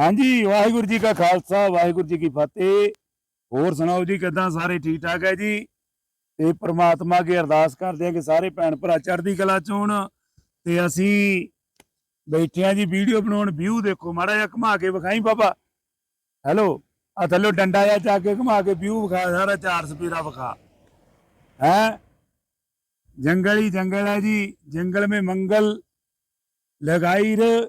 ਹਾਂਜੀ, ਵਾਹਿਗੁਰੂ ਜੀ ਕਾ ਖਾਲਸਾ, ਵਾਹਿਗੁਰੂ ਜੀ ਕੀ ਫਤਿਹ। ਹੋਰ ਸੁਣਾਓ ਜੀ, ਕਿਦਾਂ ਸਾਰੇ ਠੀਕ ਠਾਕ ਹੈ ਜੀ? ਤੇ ਪ੍ਰਮਾਤਮਾ ਅਗੇ ਅਰਦਾਸ ਕਰਦੇ ਆ ਕਿ ਸਾਰੇ ਭੈਣ ਭਰਾ ਚੜ੍ਹਦੀ ਕਲਾ ਚੋਣ ਤੇ ਅਸੀਂ ਬੈਠੇ ਆ ਜੀ, ਵੀਡੀਓ ਬਣਾਉਣ, ਵਿਊ ਦੇਖੋ, ਮਾੜਾ ਜਿਹਾ ਘੁਮਾ ਕੇ ਵਿਖਾਈ ਬਾਬਾ। ਹੈਲੋ ਆ ਥੱਲੇ ਡੰਡਾ ਆ ਚਾ ਕੇ ਘੁਮਾ ਕੇ ਵਿਊ ਵਿਖਾ, ਸਾਰਾ ਚਾਰ ਸਪੀਰਾ ਵਿਖਾ। ਹੈ? ਜੰਗਲ ਹੀ ਜੰਗਲ ਹੈ ਜੀ, ਜੰਗਲ ਮੇ ਮੰਗਲ ਲਗਾਈ ਰ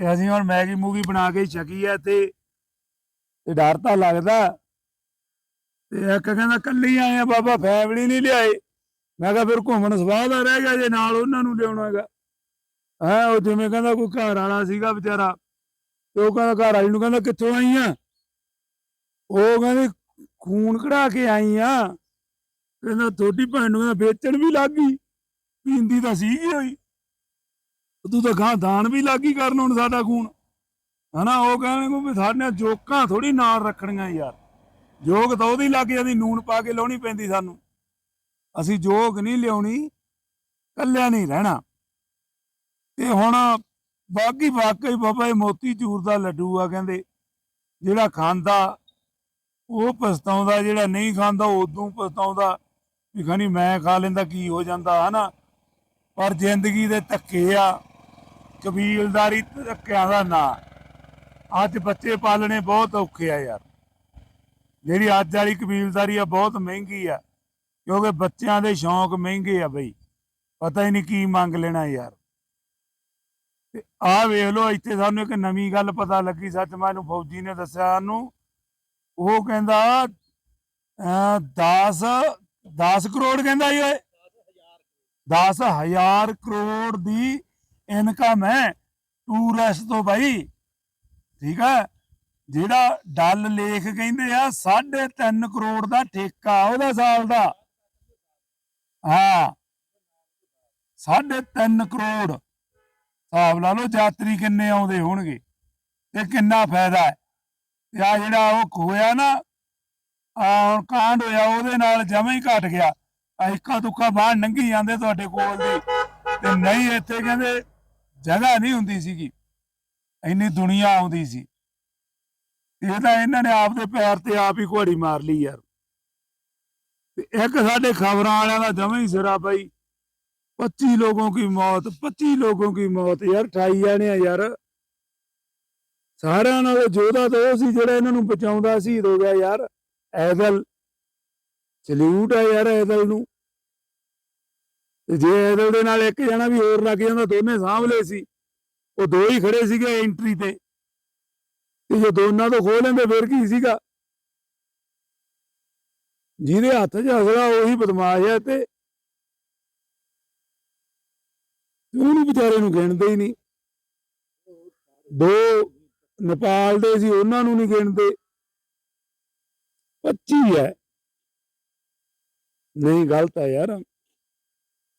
ਤੇ ਅਸੀਂ ਹੁਣ ਮੈਗੀ ਮੂਗੀ ਬਣਾ ਕੇ ਛਕੀ ਆ ਤੇ ਤੇ ਡਰ ਤਾਂ ਲੱਗਦਾ। ਤੇ ਇੱਕ ਕਹਿੰਦਾ ਕੱਲੀ ਆਏ ਆ, ਬਾਬਾ ਫੈਮਲੀ ਨਹੀਂ ਲਿਆਏ। ਮੈਂ ਕਿਹਾ ਫਿਰ ਘੁੰਮਣ ਸਵਾਹ ਦਾ ਰਹਿ ਗਿਆ ਜੇ ਨਾਲ ਉਹਨਾਂ ਨੂੰ ਲਿਆਉਣਾ ਹੈਗਾ। ਹੈ, ਉਹ ਜਿਵੇਂ ਕਹਿੰਦਾ ਕੋਈ ਘਰ ਵਾਲਾ ਸੀਗਾ ਵਿਚਾਰਾ, ਤੇ ਉਹ ਕਹਿੰਦਾ ਘਰ ਵਾਲੀ ਨੂੰ ਕਹਿੰਦਾ ਕਿੱਥੋਂ ਆਈ ਆ? ਉਹ ਕਹਿੰਦੀ ਖੂਨ ਕਢਾ ਕੇ ਆਈ ਆ। ਕਹਿੰਦਾ ਤੁਹਾਡੀ ਭੈਣ ਨੂੰ ਕਹਿੰਦਾ ਵੇਚਣ ਵੀ ਲੱਗ ਗਈ। ਪੀਂਦੀ ਤਾਂ ਸੀਗੀ ਹੋਈ ਤੂੰ ਤਾਂ ਗਾਂ ਦਾਨ ਵੀ ਲੱਗੀ ਕਰਨ ਹੁਣ ਸਾਡਾ ਖੂਨ। ਹਨਾ, ਉਹ ਕਹਿੰਦੇ ਵੀ ਸਾਡੇ ਜੋਕਾਂ ਥੋੜੀ ਨਾਲ ਰੱਖਣੀਆਂ ਯਾਰ। ਜੋਗ ਤਾਂ ਉਹਦੀ ਲੱਗ ਜਾਂਦੀ, ਨੂਨ ਪਾ ਕੇ ਲਾਉਣੀ ਪੈਂਦੀ ਸਾਨੂੰ। ਅਸੀਂ ਜੋਗ ਨਹੀਂ ਲਿਆਉਣੀ ਕੱਲਿਆ ਨਹੀਂ ਰਹਿਣਾ। ਤੇ ਹੁਣ ਬਾਕੀ ਵਾਕਈ ਬਾਬਾ ਇਹ ਮੋਤੀ ਚੂਰ ਦਾ ਲੱਡੂ ਆ ਕਹਿੰਦੇ। ਜਿਹੜਾ ਖਾਂਦਾ, ਉਹ ਪਛਤਾਉਂਦਾ, ਜਿਹੜਾ ਨਹੀਂ ਖਾਂਦਾ ਉਦੋਂ ਪਛਤਾਉਂਦਾ। ਵੀ ਖਾਣੀ ਮੈਂ ਖਾ ਲੈਂਦਾ, ਕੀ ਹੋ ਜਾਂਦਾ, ਹਨਾ। ਪਰ ਜ਼ਿੰਦਗੀ ਦੇ ਧੱਕੇ ਆ। ਕਬੀਲਦਾਰੀ ਧੱਕਿਆਂ ਦਾ ਅੱਜ ਬੱਚੇ ਪਾਲਣੇ ਬਹੁਤ ਔਖੇ ਆ ਯਾਰ। ਜਿਹੜੀ ਅੱਜ ਵਾਲੀ ਕਬੀਲਦਾਰੀ ਆ, ਬਹੁਤ ਮਹਿੰਗੀ ਆ। ਕਿਉਂਕਿ ਬੱਚਿਆਂ ਦੇ ਸ਼ੌਂਕ ਮਹਿੰਗੇ ਆ ਬਈ। ਪਤਾ ਹੀ ਨਹੀਂ ਕੀ ਮੰਗ ਲੈਣਾ ਯਾਰ। ਤੇ ਆਹ ਵੇਖ ਲਓ, ਇੱਥੇ ਸਾਨੂੰ ਇੱਕ ਨਵੀਂ ਗੱਲ ਪਤਾ ਲੱਗੀ। ਸੱਚ ਮੈਨੂੰ ਫੌਜੀ ਨੇ ਦੱਸਿਆ ਸਾਨੂੰ। ਉਹ ਕਹਿੰਦਾ 10 10 ਕਰੋੜ ਕਹਿੰਦਾ ਜੀ ਓਏ। 10000 ਕਰੋੜ ਦੀ ਇਨਕਮ ਹੈ ਟੂਰਿਸਟ ਤੋਂ ਭਾਈ ਠੀਕ ਹੈ ਜਿਹੜਾ ਡਲ ਲੇਖ ਕਹਿੰਦੇ ਆ 3.5 ਕਰੋੜ ਦਾ ਠੇਕਾ ਉਹਦਾ ਸਾਲ ਦਾ। ਹਾਂ। 3.5 ਕਰੋੜ। ਹਿਸਾਬ ਲਾ ਲਓ ਯਾਤਰੀ ਕਿੰਨੇ ਆਉਂਦੇ ਹੋਣਗੇ ਤੇ ਕਿੰਨਾ ਫਾਇਦਾ ਹੈ। ਤੇ ਆ ਜਿਹੜਾ ਉਹ ਹੋਇਆ ਨਾ ਆ ਕਾਂਡ ਹੋਇਆ, ਉਹਦੇ ਨਾਲ ਜਮਾ ਹੀ ਘਟ ਗਿਆ। ਆ ਇੱਕਾ ਦੁੱਕਾ ਬਾਹਰ ਨੰਗੀ ਜਾਂਦੇ ਤੁਹਾਡੇ ਕੋਲ ਦੀ। ਤੇ ਨਹੀਂ, ਇੱਥੇ ਕਹਿੰਦੇ ਜਗ੍ਹਾ ਨਹੀਂ ਹੁੰਦੀ ਸੀਗੀ। ਇੰਨੀ ਦੁਨੀਆ ਆਉਂਦੀ ਸੀ। ਇਹ ਤਾਂ ਇਹਨਾਂ ਨੇ ਆਪਦੇ ਪੈਰ ਤੇ ਆਪ ਹੀ ਘੋੜੀ ਮਾਰ ਲਈ ਯਾਰ। ਤੇ ਇੱਕ ਸਾਡੇ ਖਬਰਾਂ ਵਾਲਿਆਂ ਦਾ ਜਮਾ ਹੀ ਸਿਰਾ ਪਈ 25 ਲੋਕਾਂ ਦੀ ਮੌਤ 25 ਲੋਕਾਂ ਦੀ ਮੌਤ ਯਾਰ 28 ਜਾਣੇ ਆ ਯਾਰ। ਸਾਰਿਆਂ ਨਾਲ ਜੋਧਾ ਤੋਂ ਉਹ ਸੀ ਜਿਹੜਾ ਇਹਨਾਂ ਨੂੰ ਬਚਾਉਂਦਾ ਸੀ ਹੋ ਗਿਆ ਯਾਰ। ਐਦਲ ਸਲੂਟ ਆ ਯਾਰ ਐਦਲ ਨੂੰ। ਜੇ ਐਦਲ ਨਾਲ ਇੱਕ ਜਣਾ ਵੀ ਹੋਰ ਲੱਗ ਜਾਂਦਾ, ਦੋਨੇ ਸਾਹਮਣੇ ਸੀ। ਉਹ ਦੋ ਹੀ ਖੜੇ ਸੀਗੇ ਐਂਟਰੀ ਤੇ। ਤੇ ਜੇ ਦੋਨਾਂ ਤੋਂ ਖੋਹ ਲੈਂਦੇ, ਫਿਰ ਕੀ ਸੀਗਾ? ਜਿਹਦੇ ਹੱਥ 'ਚ ਹਸੜਾ ਉਹੀ ਬਦਮਾਸ਼ ਹੈ ਤੇ ਉਹਨੂੰ ਵਿਚਾਰੇ ਨੂੰ ਗਿਣਦੇ ਹੀ ਨਹੀਂ। ਦੋ ਨੇਪਾਲ ਦੇ ਸੀ, ਉਹਨਾਂ ਨੂੰ ਨਹੀਂ ਗਿਣਦੇ। 25 ਹੈ। ਨਹੀਂ, ਗਲਤ ਹੈ ਯਾਰ।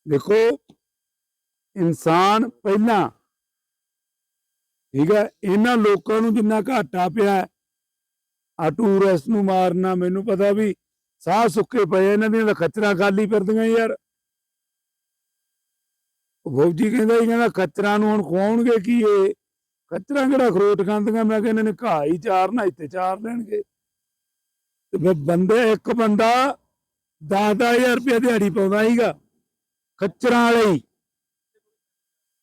ਦੇਖੋ, ਇਨਸਾਨ ਪਹਿਲਾਂ, ਠੀਕ ਹੈ, ਇਹਨਾਂ ਲੋਕਾਂ ਨੂੰ ਜਿੰਨਾ ਘਾਟਾ ਪਿਆ ਆ ਟੂਰਿਸਟ ਨੂੰ ਮਾਰਨਾ, ਮੈਨੂੰ ਪਤਾ ਵੀ ਸਾਹ ਸੁੱਕੇ ਪਏ ਇਹਨਾਂ ਦੀਆਂ ਤਾਂ ਖੱਚਰਾਂ ਖਾਲੀ ਫਿਰਦੀਆਂ ਯਾਰ। ਫੌਜੀ ਕਹਿੰਦਾ ਹੀ ਕਹਿੰਦਾ ਖੱਚਰਾਂ ਨੂੰ ਹੁਣ ਖਵਾਉਣਗੇ ਕੀ ਇਹ? ਖੱਚਰਾਂ ਕਿਹੜਾ ਖਰੋਟ ਖਾਂਦੀਆਂ? ਮੈਂ ਕਹਿੰਦਾ ਨੇ ਘਾਹ ਹੀ ਚਾਰਨਾ, ਇੱਥੇ ਚਾਰ ਦੇਣਗੇ ਤੇ ਬੰਦੇ, ਇੱਕ ਬੰਦਾ 10000 ਰੁਪਏ ਦਿਹਾੜੀ ਪਾਉਂਦਾ ਸੀਗਾ। ਖੱਚਰਾਂ ਲਈ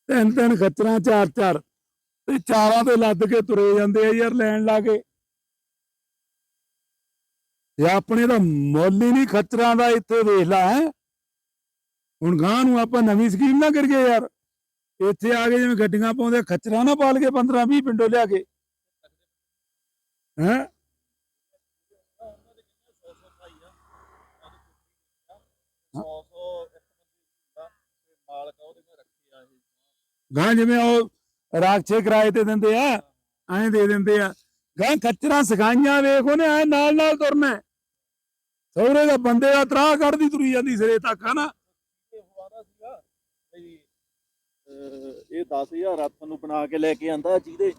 ਤਿੰਨ ਤਿੰਨ ਖੱਚਰਾਂ, ਚਾਰ ਚਾਰ। ਤੇ ਚਾਰਾਂ ਤੇ ਲੱਦ ਕੇ ਤੁਰੇ ਜਾਂਦੇ ਆ ਯਾਰ ਲੈਣ ਲਾ ਕੇ। ਇਹ ਆਪਣੇ ਦਾ ਮੁੱਲ ਹੀ ਨਹੀਂ ਖੱਚਰਾਂ ਦਾ, ਇੱਥੇ ਵੇਖ ਲੈ ਹੈਂ। ਹੁਣ ਗਾਂ ਨੂੰ ਆਪਾਂ ਨਵੀਂ ਸਕੀਮ ਨਾ ਕਰੀਏ ਯਾਰ। ਇੱਥੇ ਆ ਕੇ ਜਿਵੇਂ ਗੱਡੀਆਂ ਪਾਉਂਦੇ ਖੱਚਰਾਂ ਨਾ ਪਾਲ ਕੇ 15 20 ਪਿੰਡੋਂ ਲਿਆ ਕੇ। ਹੈ? ਗਾਂ ਜਿਵੇਂ ਉਹ ਰਾਖਛੇ ਕਿਰਾਏ ਤੇ ਦਿੰਦੇ ਆ ਐਂ ਦੇ ਦਿੰਦੇ ਆ। ਗਾਂ ਖੱਚਰਾਂ ਸਿਖਾਈਆਂ ਵੇਖ ਉਹਨੇ ਐ ਨਾਲ ਨਾਲ ਤੁਰਨਾ। ਸਹੁਰੇ ਦਾ ਬੰਦੇ ਦਾ ਤਰਾਹ ਕੱਢਦੀ ਤੁਰੀ ਜਾਂਦੀ ਸਿਰੇ ਤੱਕ ਹਨਾ? ਇਹ ਹਵਾਰਾ ਸੀਗਾ ਬਈ ਅਹ ਇਹ 10000 ਹੱਥ ਨੂੰ ਬਣਾ ਕੇ ਲੈ ਕੇ ਆਂਦਾ ਜਿਹਦੇ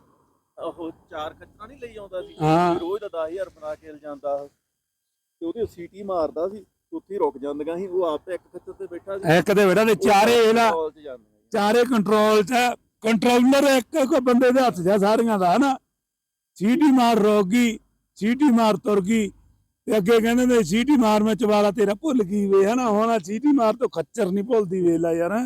ਉਹ ਚਾਰ ਖੱਚਰਾਂ ਨਹੀਂ ਲਈ ਆਉਂਦਾ ਸੀ। ਰੋਜ਼ ਦਾ 10000 ਬਣਾ ਕੇ ਲਿਜਾਂਦਾ ਤੇ ਉਹਦੀ ਸੀਟੀ ਮਾਰਦਾ ਸੀ ਉੱਥੇ ਰੁਕ ਜਾਂਦੀਆਂ ਸੀ ਉਹ ਆਪ ਤਾਂ ਇੱਕ ਖੱਚਰ ਤੇ ਬੈਠਾ ਸੀ। ਇੱਕ ਤੇ ਬੇਟਾ ਤੇ ਚਾਰੇ। ਚਾਰੇ ਕੰਟਰੋਲ ਚ ਕੰਟਰੋਲਰ ਇੱਕ ਇੱਕ ਬੰਦੇ ਦੇ ਹੱਥ 'ਚ ਆ ਸਾਰੀਆਂ ਦਾ ਹਨਾ? ਸੀਟੀ ਮਾਰ ਰੋਗੀ ਸੀਟੀ ਮਾਰ ਤੁਰ ਗਈ। ਤੇ ਅੱਗੇ ਕਹਿੰਦੇ ਨੇ ਸੀਟੀ ਮਾਰ ਮੈਂ ਚਵਾਲਾ ਤੇਰਾ ਭੁੱਲ ਗਈ ਵੇ ਹਨਾ? ਹੁਣ ਸੀਟੀ ਮਾਰ ਤੋਂ ਖੱਚਰ ਨਹੀਂ ਭੁੱਲਦੀ ਵੇਲਾ ਯਾਰ।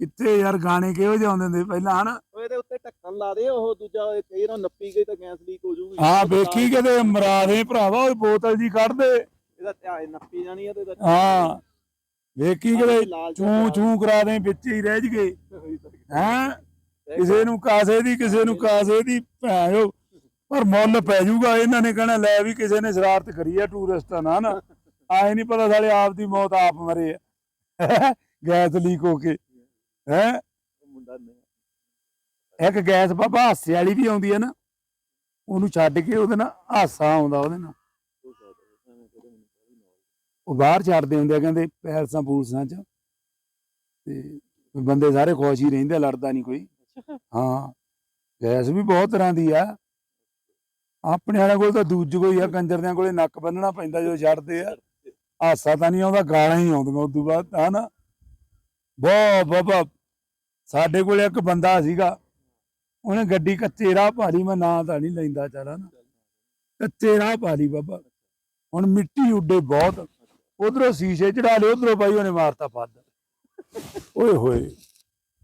ਕਿੱਥੇ ਯਾਰ ਗਾਣੇ ਕਿਹੋ ਜਿਹੇ ਆਉਂਦੇ ਹੁੰਦੇ ਪਹਿਲਾਂ ਹਨਾ? ਇਹਦੇ ਉੱਤੇ ਢੱਕਣ ਲਾ ਦੇ ਉਹ ਦੂਜਾ ਇਹ ਕਈ ਨਾ ਨੱਪੀ ਗਈ ਤਾਂ ਗੈਸ ਲੀਕ ਹੋ ਜੂਗੀ ਹਾਂ ਵੇਖੀ ਕਿਤੇ ਮਰਾਰੇ ਭਰਾਵਾ ਉਹ ਬੋਤਲ ਜੀ ਕੱਢ ਦੇ। ਇਹਦਾ ਧਿਆਨ ਨੱਪੀ ਜਾਣੀ ਆ ਤੇ ਹਾਂ। ਵੇਖੀ ਕਿਤੇ ਚੂੰ ਚੂੰ ਕਰਾ ਦੇ ਵਿੱਚ ਹੀ ਰਹਿ ਜਗੇ ਹੈਂ? ਕਿਸੇ ਨੂੰ ਕਾਸੇ ਦੀ ਕਿਸੇ ਨੂੰ ਕਾਸੇ ਦੀ ਭੈਣੋ ਪਰ ਮੁੱਲ ਪੈ ਜਾਊਗਾ ਇਹਨਾਂ ਨੇ ਕਹਿਣਾ ਲੈ ਵੀ ਕਿਸੇ ਨੇ ਸ਼ਰਾਰਤ ਕਰੀ ਆ ਟੂਰਿਸਟਾਂ ਨਾਲ ਨਾ। ਆਏ ਨਹੀਂ ਪਤਾ ਸਾਲੇ ਆਪ ਦੀ ਮੌਤ ਆਪ ਮਰੇ ਆ। ਗੈਸ ਲੀਕ ਹੋ ਕੇ। ਹੈ? ਇੱਕ ਗੈਸ ਬਾਬਾ ਹਾਸੇ ਵਾਲੀ ਵੀ ਆਉਂਦੀ ਹੈ ਨਾ ਉਹਨੂੰ ਛੱਡ ਕੇ ਉਹਦੇ ਨਾਲ ਹਾਸਾ ਆਉਂਦਾ ਉਹਦੇ ਨਾਲ। ਉਹ ਬਾਹਰ ਛੱਡਦੇ ਹੁੰਦੇ ਆ, ਕਹਿੰਦੇ ਪੈਰਸਾਂ ਪੂਲਸਾਂ ਚ। ਤੇ ਬੰਦੇ ਸਾਰੇ ਖੁਸ਼ ਹੀ ਰਹਿੰਦੇ ਲੜਦਾ ਨਹੀਂ ਕੋਈ। ਹਾਂ ਗੈਸ ਵੀ ਬਹੁਤ ਤਰ੍ਹਾਂ ਦੀ ਆ। ਆਪਣੇ ਵਾਲਿਆਂ ਕੋਲ ਤਾਂ ਦੂਜ ਕੋਈ ਆ ਕੰਜਰਦਿਆਂ ਕੋਲੇ ਨੱਕ ਬੰਨਣਾ ਪੈਂਦਾ ਜਦੋਂ ਛੱਡਦੇ ਆ। ਹਾਸਾ ਤਾਂ ਨਹੀਂ ਆਉਂਦਾ, ਗਾਲਾਂ ਹੀ ਆਉਂਦੀਆਂ ਉਦੋਂ ਬਾਅਦ ਤਾਂ ਨਾ ਬਹੁਤ ਬਾਬਾ ਸਾਡੇ ਕੋਲ ਇੱਕ ਬੰਦਾ ਸੀਗਾ, ਉਹਨੇ ਗੱਡੀ ਕੱਚੇ ਰਾਹ ਭਾਰੀ ਮੈਂ ਨਾਂ ਤਾਂ ਨਹੀਂ ਲੈਂਦਾ, ਚਾਲਾ ਨਾ ਕੱਚੇ ਰਾਹ ਭਾਰੀ ਬਾਬਾ। ਹੁਣ ਮਿੱਟੀ ਉੱਡੇ ਬਹੁਤ। ਉਧਰੋਂ ਸ਼ੀਸ਼ੇ ਚੜਾ ਲਏ, ਉਧਰੋਂ ਬਾਈ ਉਹਨੇ ਮਾਰਤਾ ਫੱਦ ਓਏ ਹੋਏ,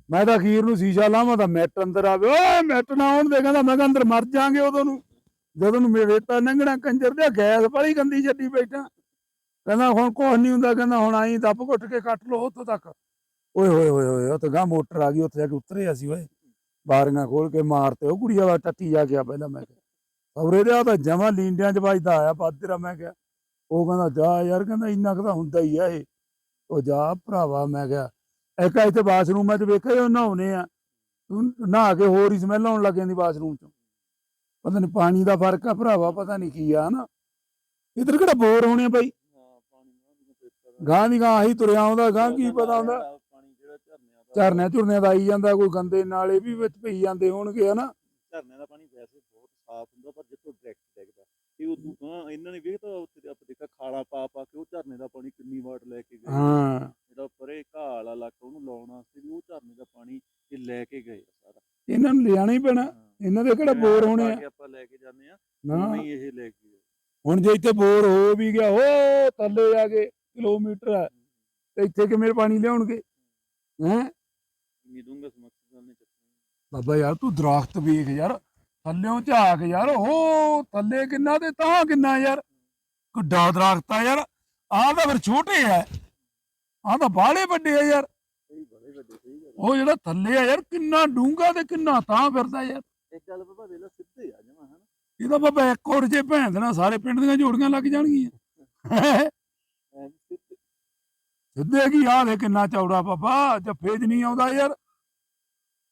ਮੈਂ ਤਾਂ ਅਖੀਰ ਨੂੰ ਸ਼ੀਸ਼ਾ ਲਾਵਾਂ ਤਾਂ ਮੈਟ ਅੰਦਰ ਆਵੇ। ਓਏ, ਮੈਟ ਨਾ ਆਉਣ ਦੇ, ਕਹਿੰਦਾ ਮੈਂ ਕਿਹਾ ਅੰਦਰ ਮਰ ਜਾਾਂਗੇ ਉਦੋਂ ਨੂੰ। ਜਦੋਂ ਨੂੰ ਮੇਰੇ ਤਾਂ ਲੰਘਣਾ ਕੰਜਰ ਦੇ, ਗੈਸ ਬੜੀ ਗੰਦੀ ਛੱਡੀ ਬੈਠਾ। ਕਹਿੰਦਾ ਹੁਣ ਕੁਛ ਨਹੀਂ ਹੁੰਦਾ, ਕਹਿੰਦਾ ਹੁਣ ਆਈ ਦੱਬ ਘੁੱਟ ਕੇ ਕੱਟ ਲੋ ਉੱਥੋਂ ਤੱਕ। ਓਏ ਹੋਏ ਹੋਏ ਹੋਏ, ਉੱਥੇ ਗਾਂ ਮੋਟਰ ਆ ਗਈ, ਉੱਥੇ ਜਾ ਕੇ ਉਤਰੇ ਅਸੀਂ ਓਏ। ਬਾਰੀਆਂ ਖੋਲ ਕੇ ਮਾਰਤੇ, ਉਹ ਕੁੜੀ ਵਾਲਾ ਟੱਟੀ ਜਾ ਗਿਆ ਪਹਿਲਾਂ, ਮੈਂ ਕਿਹਾ। ਸਵਰੇ ਦੇ ਆ ਤਾਂ ਜਮਾ ਲੀਂਡਿਆਂ ਚ ਵੱਜਦਾ ਆਇਆ ਪਾਦਰਾ ਮੈਂ ਕਿਹਾ। ਉਹ ਕਹਿੰਦਾ ਜਾ ਯਾਰ ਕਹਿੰਦਾ ਇੰਨਾ ਕੁ ਤਾਂ ਹੁੰਦਾ ਹੀ ਆ ਇਹ। ਉਹ ਜਾ ਭਰਾਵਾ ਮੈਂ ਕਿਹਾ ਇੱਕ ਇੱਥੇ ਬਾਥਰੂਮਾਂ ਚ ਵੇਖਿਆ ਉਹ ਨਹਾਉਨੇ ਆ। ਤੂੰ ਨਹਾ ਕੇ ਹੋਰ ਹੀ ਸਮੈਲ ਆਉਣ ਲੱਗ ਜਾਂਦੀ ਬਾਥਰੂਮ ਚੋਂ। ਪਤਾ ਨਹੀਂ ਪਾਣੀ ਦਾ ਫ਼ਰਕ ਆ ਭਰਾਵਾ ਪਤਾ ਨਹੀਂ ਕੀ ਆ ਨਾ ਇਧਰ ਕਿਹੜਾ ਬੋਰ ਹੋਣੇ ਆ ਬਾਈ? ਹਾਂ ਗਾਂ ਦੀ ਗਾਂ ਆਹੀ ਤੁਰਿਆ ਆਉਂਦਾ ਗਾਂ ਕੀ ਪਤਾ ਹੁੰਦਾ। ਜਿਹੜਾ ਝਰਨਿਆਂ ਦਾ ਆਈ ਜਾਂਦਾ ਕੋਈ ਗੰਦੇ ਨਾਲੇ ਵੀ ਵਿੱਚ ਪਈ ਜਾਂਦੇ ਹੋਣਗੇ ਹਨਾ। ਝਰਨਿਆਂ ਦਾ ਪਾਣੀ ਵੈਸੇ ਬਹੁਤ ਸਾਫ਼ ਹੁੰਦਾ ਪਰ ਜਿੱਥੋਂ ਡਾਇਰੈਕਟ ਤੇ ਉਦੋਂ ਗਾਂ ਇਹਨਾਂ ਨੇ ਵੇਖਤਾ ਉੱਥੇ ਆਪਾਂ ਦੇਖਿਆ ਖਾਲਾ ਪਾ ਪਾ ਕੇ ਉਹ ਝਰਨੇ ਦਾ ਪਾਣੀ ਕਿੰਨੀ ਵਾਟ ਲੈ ਕੇ ਗਏ। ਹਾਂ। ਜਿਹੜਾ ਪਰੇ ਘਾਹ ਵਾਲਾ ਇਲਾਕਾ ਉਹਨੂੰ ਲਾਉਣ ਵਾਸਤੇ ਵੀ ਉਹ ਝਰਨੇ ਦਾ ਪਾਣੀ ਇਹ ਲੈ ਕੇ ਗਏ ਆ ਸਾਰਾ। ਇਹਨਾਂ ਨੂੰ ਲਿਆਣਾ ਹੀ ਪੈਣਾ। ਇਹਨਾਂ ਦੇ ਕਿਹੜਾ ਬੋਰ ਹੋਣੇ ਆ। ਆਪਾਂ ਲੈ ਕੇ ਜਾਂਦੇ ਆ। ਨਾ। ਨਹੀਂ ਇਹ ਲੈ ਕੇ ਗਏ। ਹੁਣ ਜੇ ਇੱਥੇ ਬੋਰ ਹੋ ਵੀ ਗਿਆ ਹੋ ਥੱਲੇ ਜਾ ਕੇ ਕਿਲੋਮੀਟਰ ਹੈ ਤੇ ਇੱਥੇ ਕਿਵੇਂ ਪਾਣੀ ਲਿਆਉਣਗੇ? ਹੈ? ਇੰਨੀ ਡੂੰਘਾ ਸਮੱਸਿਆ ਨੇ ਬਾਬਾ ਯਾਰ ਤੂੰ ਦਰਖਤ ਵੇਖ ਯਾਰ। ਥੱਲਿਓਂ ਝਾਕ ਯਾਰ ਹੋ ਥੱਲੇ ਕਿੰਨਾ ਤੇ ਤਾਂ ਕਿੰਨਾ ਯਾਰ। ਕਿੱਡਾ ਦਰਖਤ ਯਾਰ ਆਹ ਤਾਂ ਫਿਰ ਛੋਟੇ ਆ। ਆਹ ਤਾਂ ਬਾਹਲੇ ਵੱਡੇ ਆ ਯਾਰ। ਉਹ ਜਿਹੜਾ ਥੱਲੇ ਆ ਯਾਰ ਕਿੰਨਾ ਡੂੰਘਾ ਤੇ ਕਿੰਨਾ ਤਾਂ ਫਿਰਦਾ ਯਾਰ। ਇੱਕ ਗੱਲ ਬਾਬਾ ਵੇਲਾ ਸਿੱਧੇ ਆ ਜਮਾ ਹਨਾ। ਇਹਦਾ ਬਾਬਾ ਇੱਕ ਹੋਰ ਜੇ ਭੈਣ ਦੇ ਨਾਲ ਸਾਰੇ ਪਿੰਡ ਦੀਆਂ ਜੋੜੀਆਂ ਲੱਗ ਜਾਣਗੀਆਂ। ਸਿੱਧੇ। ਕੀ ਆ ਦੇ ਕਿੰਨਾ ਚੌੜਾ ਬਾਬਾ ਜੱਫੇ 'ਚ ਨਹੀਂ ਆਉਂਦਾ ਯਾਰ।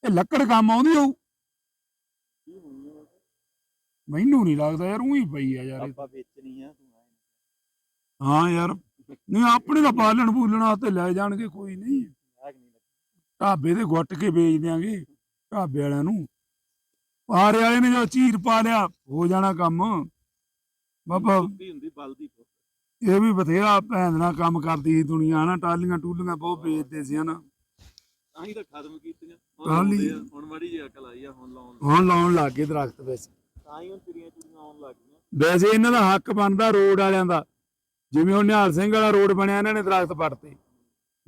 ਇਹ ਲੱਕੜ ਕੰਮ ਆਉਂਦੀ ਹੋਊ। ਮੈਨੂੰ ਨਹੀਂ ਲੱਗਦਾ ਯਾਰ ਉਹੀ ਪਈ ਆ ਯਾਰ ਇਹ। ਆਪਾਂ ਵੇਚਣੀ ਆ ਤੂੰ ਆਏ ਹਾਂ ਯਾਰ ਨਹੀਂ ਆਪਣੇ ਦਾ ਪਾਲਣ ਪੂਲਣਾ ਤੇ ਲੈ ਜਾਣਗੇ ਕੋਈ ਨਹੀਂ ਆਗ ਨਹੀਂ ਲੱਗੀ। ਢਾਬੇ ਤੇ ਗੁੱਟ ਕੇ ਵੇਚ ਦਿਆਂਗੇ ਢਾਬੇ ਵਾਲਿਆਂ ਨੂੰ। ਪਾਰੇ ਵਾਲੇ ਨੇ ਜੋ ਚੀਰ ਪਾ ਲਿਆ ਹੋ ਜਾਣਾ ਕੰਮ। ਬਾਬਾ ਸੁੱਕੀ ਹੁੰਦੀ ਬਲਦੀ ਬਹੁਤ। ਇਹ ਵੀ ਬਥੇਰਾ ਭੈਣ ਨਾਲ ਕੰਮ ਕਰਦੀ ਸੀ ਦੁਨੀਆ ਹਨਾ? ਟਾਲੀਆਂ ਟੂਲੀਆਂ ਬਹੁਤ ਵੇਚਦੇ ਸੀ ਹਨਾ? ਤਾਂ ਹੀ ਤਾਂ ਖਤਮ ਕੀਤੀਆਂ। ਹੁਣ। ਲਾਉਂਦੇ ਆ, ਹੁਣ ਮਾੜੀ ਜਿਹੀ ਅਕਲ ਆਈ ਆ ਹੁਣ ਲਾਉਣ। ਹੁਣ ਲਾਉਣ ਲੱਗ ਗਏ ਦਰਖਤ ਵੈਸੇ ਤਾਂ ਹੀ ਹੁਣ ਚਿੜੀਆਂ ਚੁੜੀਆਂ ਆਉਣ ਲੱਗ ਗਈਆਂ। ਵੈਸੇ ਇਹਨਾਂ ਦਾ ਹੱਕ ਬਣਦਾ ਰੋਡ ਵਾਲਿਆਂ ਦਾ। ਜਿਵੇਂ ਉਹ ਨਿਹਾਲ ਸਿੰਘ ਵਾਲਾ ਰੋਡ ਬਣਿਆ ਇਹਨਾਂ ਨੇ ਦਰਖਤ ਪੱਟਤੇ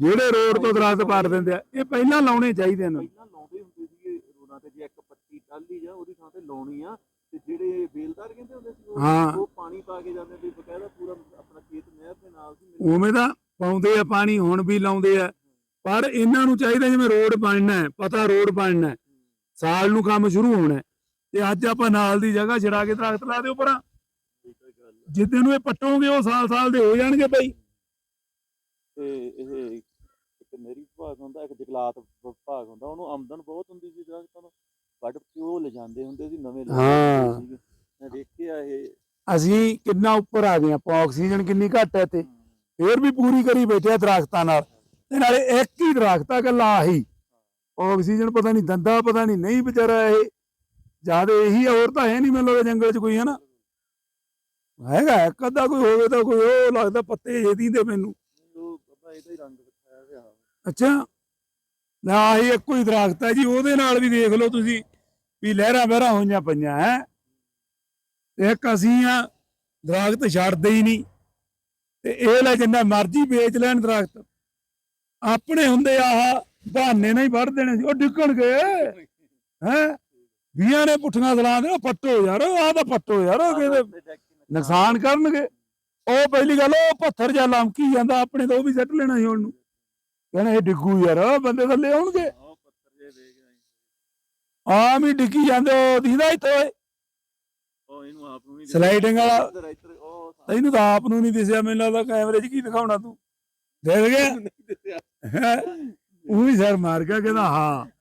ਜਿਹੜੇ ਰੋਡ ਤੋਂ ਦਰਖਤ ਪੱਟ ਦਿੰਦੇ ਆ ਇਹ ਪਹਿਲਾਂ ਲਾਉਣੇ ਚਾਹੀਦੇ ਨੇ। ਪਹਿਲਾਂ ਲਾਉਂਦੇ ਹੁੰਦੇ ਸੀਗੇ ਰੋਡਾਂ ਤੇ ਜੇ ਇੱਕ ਪੱਟੀ ਟਾਲੀ ਜਾਂ ਉਹਦੀ ਥਾਂ ਤੇ ਲਾਉਣੀ ਆ ਤੇ ਜਿਹੜੇ ਬੇਲਦਾਰ ਕਹਿੰਦੇ ਹੁੰਦੇ ਸੀ ਉਹ- ਹਾਂ। ਉਹ ਪਾਣੀ ਪਾ ਕੇ ਜਾਂਦੇ ਵੀ ਬਕਾਇਦਾ ਪੂਰਾ ਆਪਣਾ ਖੇਤ ਨਹਿਰ ਦੇ ਨਾਲ ਸੀ। ਮੇਰੇ ਉਵੇਂ ਤਾਂ ਪਾਉਂਦੇ ਆ ਪਾਣੀ ਹੁਣ ਵੀ ਲਾਉਂਦੇ ਆ। ਪਰ ਇਹਨਾਂ ਨੂੰ ਚਾਹੀਦਾ ਜਿਵੇਂ ਰੋਡ ਬਣਨਾ ਹੈ ਪਤਾ ਰੋਡ ਬਣਨਾ ਹੈ। ਸਾਲ ਨੂੰ ਕੰਮ ਸ਼ੁਰੂ ਹੋਣਾ ਤੇ ਅੱਜ ਆਪਾਂ ਨਾਲ ਦੀ ਜਗ੍ਹਾ ਛੜਾ ਕੇ ਦਰਖਤ ਲਾ ਦਿਓ ਪਰਾਂ ਕੋਈ ਕੋਈ ਗੱਲ ਆ। ਜਿੱਦੇ ਨੂੰ ਇਹ ਪੱਟੋਗੇ ਉਹ ਸਾਲ ਸਾਲ ਦੇ ਹੋ ਜਾਣਗੇ ਬਈ। ਤੇ ਇਹ ਇੱਕ ਮੇਰੀ ਵਿਭਾਗ ਹੁੰਦਾ ਇੱਕ ਜਗਲਾਤ ਵਿਭਾਗ ਹੁੰਦਾ ਉਹਨੂੰ ਆਮਦਨ ਬਹੁਤ ਹੁੰਦੀ ਸੀ ਦਰਖਤਾਂ ਤੋਂ ਵੱਢ ਕੇ ਉਹ ਲਿਜਾਂਦੇ ਹੁੰਦੇ ਸੀ ਨਵੇਂ ਹਾਂ। ਮੈਂ ਵੇਖਿਆ ਇਹ। ਅਸੀਂ ਕਿੰਨਾ ਉੱਪਰ ਆ ਗਏ ਆਪਾਂ ਆਕਸੀਜਨ ਕਿੰਨੀ ਘੱਟ ਹੈ ਤੇ ਫੇਰ ਵੀ ਪੂਰੀ ਕਰੀ ਬੈਠੇ ਦਰਖਤਾਂ ਨਾਲ। ਤੇ ਨਾਲੇ ਇੱਕ ਹੀ ਦਰਖਤ ਆ ਗੱਲਾਂ ਆਹੀ। ਆਕਸੀਜਨ ਪਤਾ ਨਹੀਂ ਦੰਦਾ ਪਤਾ ਨਹੀਂ ਨਹੀਂ ਵਿਚਾਰਾ ਇਹ। ਜ਼ਿਆਦਾ ਇਹੀ ਹੋਰ ਤਾਂ ਹੈ ਨਹੀਂ ਮੈਨੂੰ ਲੱਗਦਾ ਜੰਗਲ 'ਚ ਕੋਈ ਹਨਾ? ਹੈਗਾ ਇੱਕ ਅੱਧਾ ਕੋਈ ਹੋਵੇ ਤਾਂ ਕੋਈ ਉਹ ਲੱਗਦਾ ਪੱਤੇ ਜਿਹਦੀ ਦੇ ਮੈਨੂੰ। ਹੀ ਅੱਛਾ। ਨਾ ਹੀ ਇੱਕੋ ਹੀ ਦਰਖਤ ਹੈ ਜੀ ਉਹਦੇ ਨਾਲ ਵੀ ਦੇਖ ਲਓ ਤੁਸੀਂ ਵੀ ਲਹਿਰਾਂ ਬਹਿਰਾਂ ਹੋਈਆਂ ਪਈਆਂ ਹੈ? ਇੱਕ ਅਸੀਂ ਆ ਦਰਖਤ ਛੱਡਦੇ ਹੀ ਨਹੀਂ। ਤੇ ਇਹ ਲੈ ਜਿੰਨਾ ਮਰਜ਼ੀ ਵੇਚ ਲੈਣ ਦਰਖਤ। ਆਪਣੇ ਹੁੰਦੇ ਆਹ ਬਹਾਨੇ ਨਾਲ ਹੀ ਵੱਢ ਦੇਣੇ ਸੀ ਉਹ ਡਿੱਗਣਗੇ ਹੈ? ਵੀਆਂ ਨੇ ਪੁੱਠੀਆਂ ਸਲਾਂ ਦੇ ਪੱਟੋ ਯਾਰ ਆਹ ਤਾਂ ਪੱਟੋ ਯਾਰ ਉਹ ਕਹਿੰਦੇ ਨੁਕਸਾਨ ਕਰਨਗੇ। ਉਹ ਪਹਿਲੀ ਗੱਲ ਉਹ ਪੱਥਰ ਜਾਂ ਲਮਕੀ ਜਾਂਦਾ ਆਪਣੇ ਤੋਂ ਉਹ ਵੀ ਸੱਟ ਲੈਣਾ ਸੀ ਹੁਣ ਨੂੰ ਕਹਿੰਦਾ ਇਹ ਡਿੱਗੂ ਯਾਰ ਬੰਦੇ ਥੱਲੇ ਆਉਣਗੇ। ਆਮ ਹੀ ਡਿੱਗੀ ਜਾਂਦੇ ਉਹ ਦੀਦਾ ਇੱਥੇ ਉਹ ਇਹਨੂੰ ਆਪ ਨੂੰ ਨਹੀਂ ਵਾਲਾ। ਤੈਨੂੰ ਤਾਂ ਆਪ ਨੂੰ ਨਹੀਂ ਦਿਸਿਆ ਮੈਨੂੰ ਲੱਗਦਾ ਕੈਮਰੇ 'ਚ ਕੀ ਦਿਖਾਉਣਾ ਤੂੰ। ਦੇਖ ਗਿਆ? ਉਹ ਵੀ ਸਿਰ ਮਾਰ ਗਿਆ ਕਹਿੰਦਾ